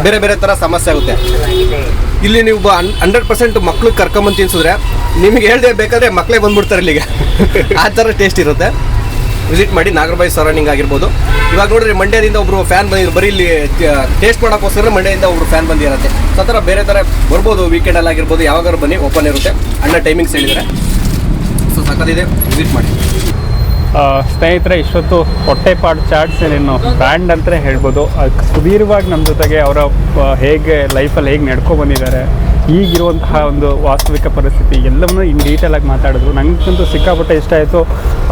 ಬೇರೆ ಬೇರೆ ಥರ ಸಮಸ್ಯೆ ಆಗುತ್ತೆ. ಇಲ್ಲಿ ನೀವು ಹಂಡ್ರೆಡ್ ಪರ್ಸೆಂಟ್ ಮಕ್ಳಿಗೆ ಕರ್ಕೊಂಬಂದು ತಿನ್ಸಿದ್ರೆ ನಿಮಗೆ ಹೇಳದೆ ಬೇಕಾದ್ರೆ ಮಕ್ಕಳೇ ಬಂದ್ಬಿಡ್ತಾರೆ ಇಲ್ಲಿಗೆ. ಆ ಥರ ಟೇಸ್ಟ್ ಇರುತ್ತೆ. ವಿಸಿಟ್ ಮಾಡಿ ನಾಗರಬಾಯಿ ಸರೌಂಡಿಂಗ್ ಆಗಿರ್ಬೋದು. ಇವಾಗ ನೋಡ್ರಿ ಮಂಡ್ಯದಿಂದ ಒಬ್ಬರು ಫ್ಯಾನ್ ಬಂದಿದ್ರು. ಬರೀ ಇಲ್ಲಿ ಟೇಸ್ಟ್ ಮಾಡೋಕ್ಕೋಸ್ಕರ ಮಂಡ್ಯದಿಂದ ಒಬ್ಬರು ಫ್ಯಾನ್ ಬಂದಿರುತ್ತೆ. ಸೊ ಥರ ಬೇರೆ ಥರ ಬರ್ಬೋದು ವೀಕೆಂಡಲ್ಲಿ ಆಗಿರ್ಬೋದು, ಯಾವಾಗಾದ್ರು ಬನ್ನಿ ಓಪನ್ ಇರುತ್ತೆ. ಅಣ್ಣ ಟೈಮಿಂಗ್ಸ್ ಹೇಳಿದರೆ ಸೊ ಸಕ್ಕತ್ತಿದೆ ವಿಸಿಟ್ ಮಾಡಿ. ಸ್ನೇಹಿತರೆ, ಇಷ್ಟೊತ್ತು ಹೊಟ್ಟೆಪಾಡು ಚಾಟ್ಸ್ ಏನೇನು ಬ್ರ್ಯಾಂಡ್ ಅಂತಲೇ ಹೇಳ್ಬೋದು. ಸುದೀರ್ಘವಾಗಿ ನಮ್ಮ ಜೊತೆಗೆ ಅವರ ಹೇಗೆ ಲೈಫಲ್ಲಿ ಹೇಗೆ ನಡ್ಕೊ ಬಂದಿದ್ದಾರೆ, ಈಗಿರುವಂತಹ ಒಂದು ವಾಸ್ತವಿಕ ಪರಿಸ್ಥಿತಿ, ಎಲ್ಲವನ್ನೂ ಇನ್ ಡೀಟೇಲಾಗಿ ಮಾತಾಡಿದ್ರು. ನನಗಂತೂ ಸಿಕ್ಕಾಪಟ್ಟೆ ಇಷ್ಟ ಆಯಿತು.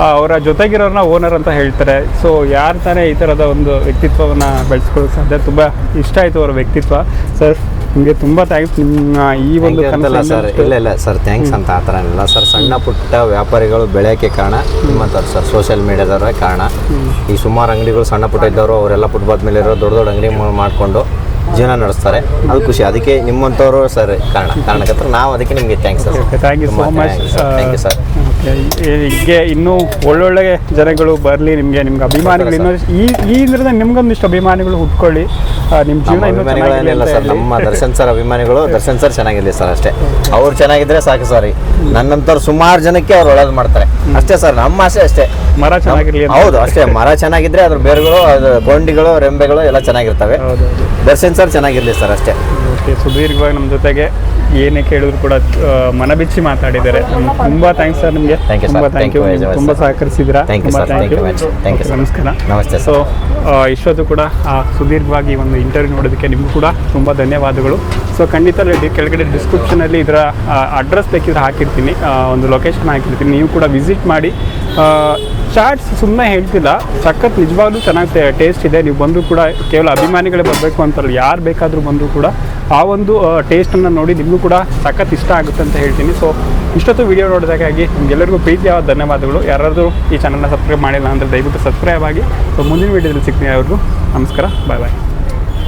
ಅವರ ಜೊತೆಗಿರೋರನ್ನ ಓನರ್ ಅಂತ ಹೇಳ್ತಾರೆ. ಸೊ, ಯಾರು ತಾನೇ ಈ ಥರದ ಒಂದು ವ್ಯಕ್ತಿತ್ವವನ್ನು ಬೆಳೆಸ್ಕೊಳ್ಳೋಕೆ ಸಾಧ್ಯ? ತುಂಬ ಇಷ್ಟ ಆಯಿತು ಅವರ ವ್ಯಕ್ತಿತ್ವ. ಸರ್ ನಿಮಗೆ ತುಂಬ ಥ್ಯಾಂಕ್ಸ್ ನಿಮ್ಮ ಈ ಒಂದು ಅಂತಲ್ಲ ಸರ್ ಇಲ್ಲ ಇಲ್ಲ ಸರ್ ಥ್ಯಾಂಕ್ಸ್ ಅಂತ ಆ ಥರ ಇಲ್ಲ ಸರ್ ಸಣ್ಣ ಪುಟ್ಟ ವ್ಯಾಪಾರಿಗಳು ಬೆಳೆಯೋಕ್ಕೆ ಕಾರಣ ನಿಮ್ಮಂಥವ್ರು ಸರ್ ಸೋಷಿಯಲ್ ಮೀಡಿಯಾದವರೇ ಕಾರಣ. ಈ ಸುಮಾರು ಅಂಗಡಿಗಳು ಸಣ್ಣ ಪುಟ್ಟ ಇದ್ದವರು ಅವರೆಲ್ಲ ಪುಟ್ಬಾತ್ ಮೇಲೆ ಇರೋ ದೊಡ್ಡ ದೊಡ್ಡ ಅಂಗಡಿ ಮಾಡಿಕೊಂಡು ಜೀವನ ನಡೆಸ್ತಾರೆ. ಅದು ಖುಷಿ. ಅದಕ್ಕೆ ನಿಮ್ಮಂಥವರು ಸರ್ ಕಾರಣ. ಕಾರಣಕ್ಕೆ ನಾವು ಅದಕ್ಕೆ ನಿಮಗೆ thanks sir thank you so much thank you sir ಹೀಗೆ ಇನ್ನೂ ಒಳ್ಳೊಳ್ಳೆ ಜನಗಳು ಬರಲಿ ನಿಮಗೆ ನಿಮ್ಗೆ ಅಭಿಮಾನಿಗಳು ಇನ್ನೂ ಈ ಈ ಇದರಿಂದ ನಿಮ್ಗೊಂದಿಷ್ಟು ಅಭಿಮಾನಿಗಳು ಹುಟ್ಕೊಳ್ಳಿ. ನಿಮ್ಮ ಜೀವನ ಇನ್ನೂ ಚೆನ್ನಾಗಿರಲಿ ಅಭಿಮಾನಿಗಳೇನಿಲ್ಲ ಅಂತ ಸರ್ ಹೇಳಿ. ನಮ್ಮ ದರ್ಶನ್ ಸರ್ ಅಭಿಮಾನಿಗಳು ದರ್ಶನ್ ಸರ್ ಚೆನ್ನಾಗಿರ್ಲಿ ಸರ್ ಅಷ್ಟೇ. ಅವ್ರು ಚೆನ್ನಾಗಿದ್ರೆ ಸಾಕು ಸಾರಿ ನನ್ನಂತವ್ರು ಸುಮಾರು ಜನಕ್ಕೆ ಅವ್ರು ಒಳ್ಳೇದು ಮಾಡ್ತಾರೆ. ಅಷ್ಟೇ ಸರ್ ನಮ್ಮ ಆಸೆ ಅಷ್ಟೇ. ಮರ ಚೆನ್ನಾಗಿರಲಿ ಅಂತ. ಹೌದು ಅಷ್ಟೇ. ಮರ ಚೆನ್ನಾಗಿದ್ರೆ ಅದ್ರ ಬೇರುಗಳು ಅದ್ರ ಗೊಂಡಿಗಳು ರೆಂಬೆಗಳು ಎಲ್ಲ ಚೆನ್ನಾಗಿರ್ತವೆ. ಹೌದು ದರ್ಶನ್ ಸರ್ ಚೆನ್ನಾಗಿರಲಿ ಸರ್ ಅಷ್ಟೇ. ಓಕೆ ಸುದೀರ್ಘವಾಗಿ ನಮ್ಮ ಜೊತೆಗೆ ಏನೇ ಕೇಳಿದ್ರು ಕೂಡ ಮನಬಿಚ್ಚಿ ಮಾತಾಡಿದ್ದಾರೆ. ತುಂಬಾ ಥ್ಯಾಂಕ್ಸ್ ಸರ್ ನಿಮಗೆ. ತುಂಬ ಥ್ಯಾಂಕ್ ಯು ತುಂಬ Vijay, ತುಂಬಾ ಥ್ಯಾಂಕ್ ಯು. ನಮಸ್ಕಾರ. ನಮಸ್ತೆ, ಸೊ. ಇಷ್ಟೊತ್ತು ಕೂಡ ಸುದೀರ್ಘವಾಗಿ ಒಂದು ಇಂಟರ್ವ್ಯೂ ನೋಡೋದಕ್ಕೆ ನಿಮಗೂ ಕೂಡ ತುಂಬ ಧನ್ಯವಾದಗಳು. ಸೊ ಖಂಡಿತ ಕೆಳಗಡೆ ಕೆಳಗಡೆ ಡಿಸ್ಕ್ರಿಪ್ಷನಲ್ಲಿ ಇದರ ಅಡ್ರೆಸ್ ಬೇಕಿದ್ರೆ ಹಾಕಿರ್ತೀನಿ. ಒಂದು ಲೊಕೇಶನ್ ಹಾಕಿರ್ತೀನಿ. ನೀವು ಕೂಡ ವಿಸಿಟ್ ಮಾಡಿ ಚಾಟ್ಸ್ ಸುಮ್ಮನೆ ಹೇಳ್ತಿಲ್ಲ. ಸಖತ್ ನಿಜವಾಗ್ಲೂ ಚೆನ್ನಾಗಿ ಟೇಸ್ಟ್ ಇದೆ. ನೀವು ಬಂದರೂ ಕೂಡ ಕೇವಲ ಅಭಿಮಾನಿಗಳೇ ಬರಬೇಕು ಅಂತಲ್ಲ ಯಾರು ಬೇಕಾದರೂ ಬಂದರೂ ಕೂಡ ಆ ಒಂದು ಟೇಸ್ಟನ್ನು ನೋಡಿ ನಿಮಗೂ ಕೂಡ ಸಖತ್ ಇಷ್ಟ ಆಗುತ್ತೆ ಅಂತ ಹೇಳ್ತೀನಿ. ಸೊ ಇಷ್ಟೊತ್ತು ವಿಡಿಯೋ ನೋಡಿದಾಗಾಗಿ ನಿಮಗೆಲ್ಲರಿಗೂ ಪ್ರೀತಿಯಾದ ಧನ್ಯವಾದಗಳು. ಯಾರಾದರೂ ಈ ಚಾನಲ್ನ ಸಬ್ಸ್ಕ್ರೈಬ್ ಮಾಡಿಲ್ಲ ಅಂದರೆ ದಯವಿಟ್ಟು ಸಬ್ಸ್ಕ್ರೈಬ್ ಆಗಿ. ಸೊ ಮುಂದಿನ ವಿಡಿಯೋದಲ್ಲಿ ಸಿಗ್ತೀನಿ ಅವ್ರಿಗೂ. ನಮಸ್ಕಾರ. ಬಾಯ್ ಬಾಯ್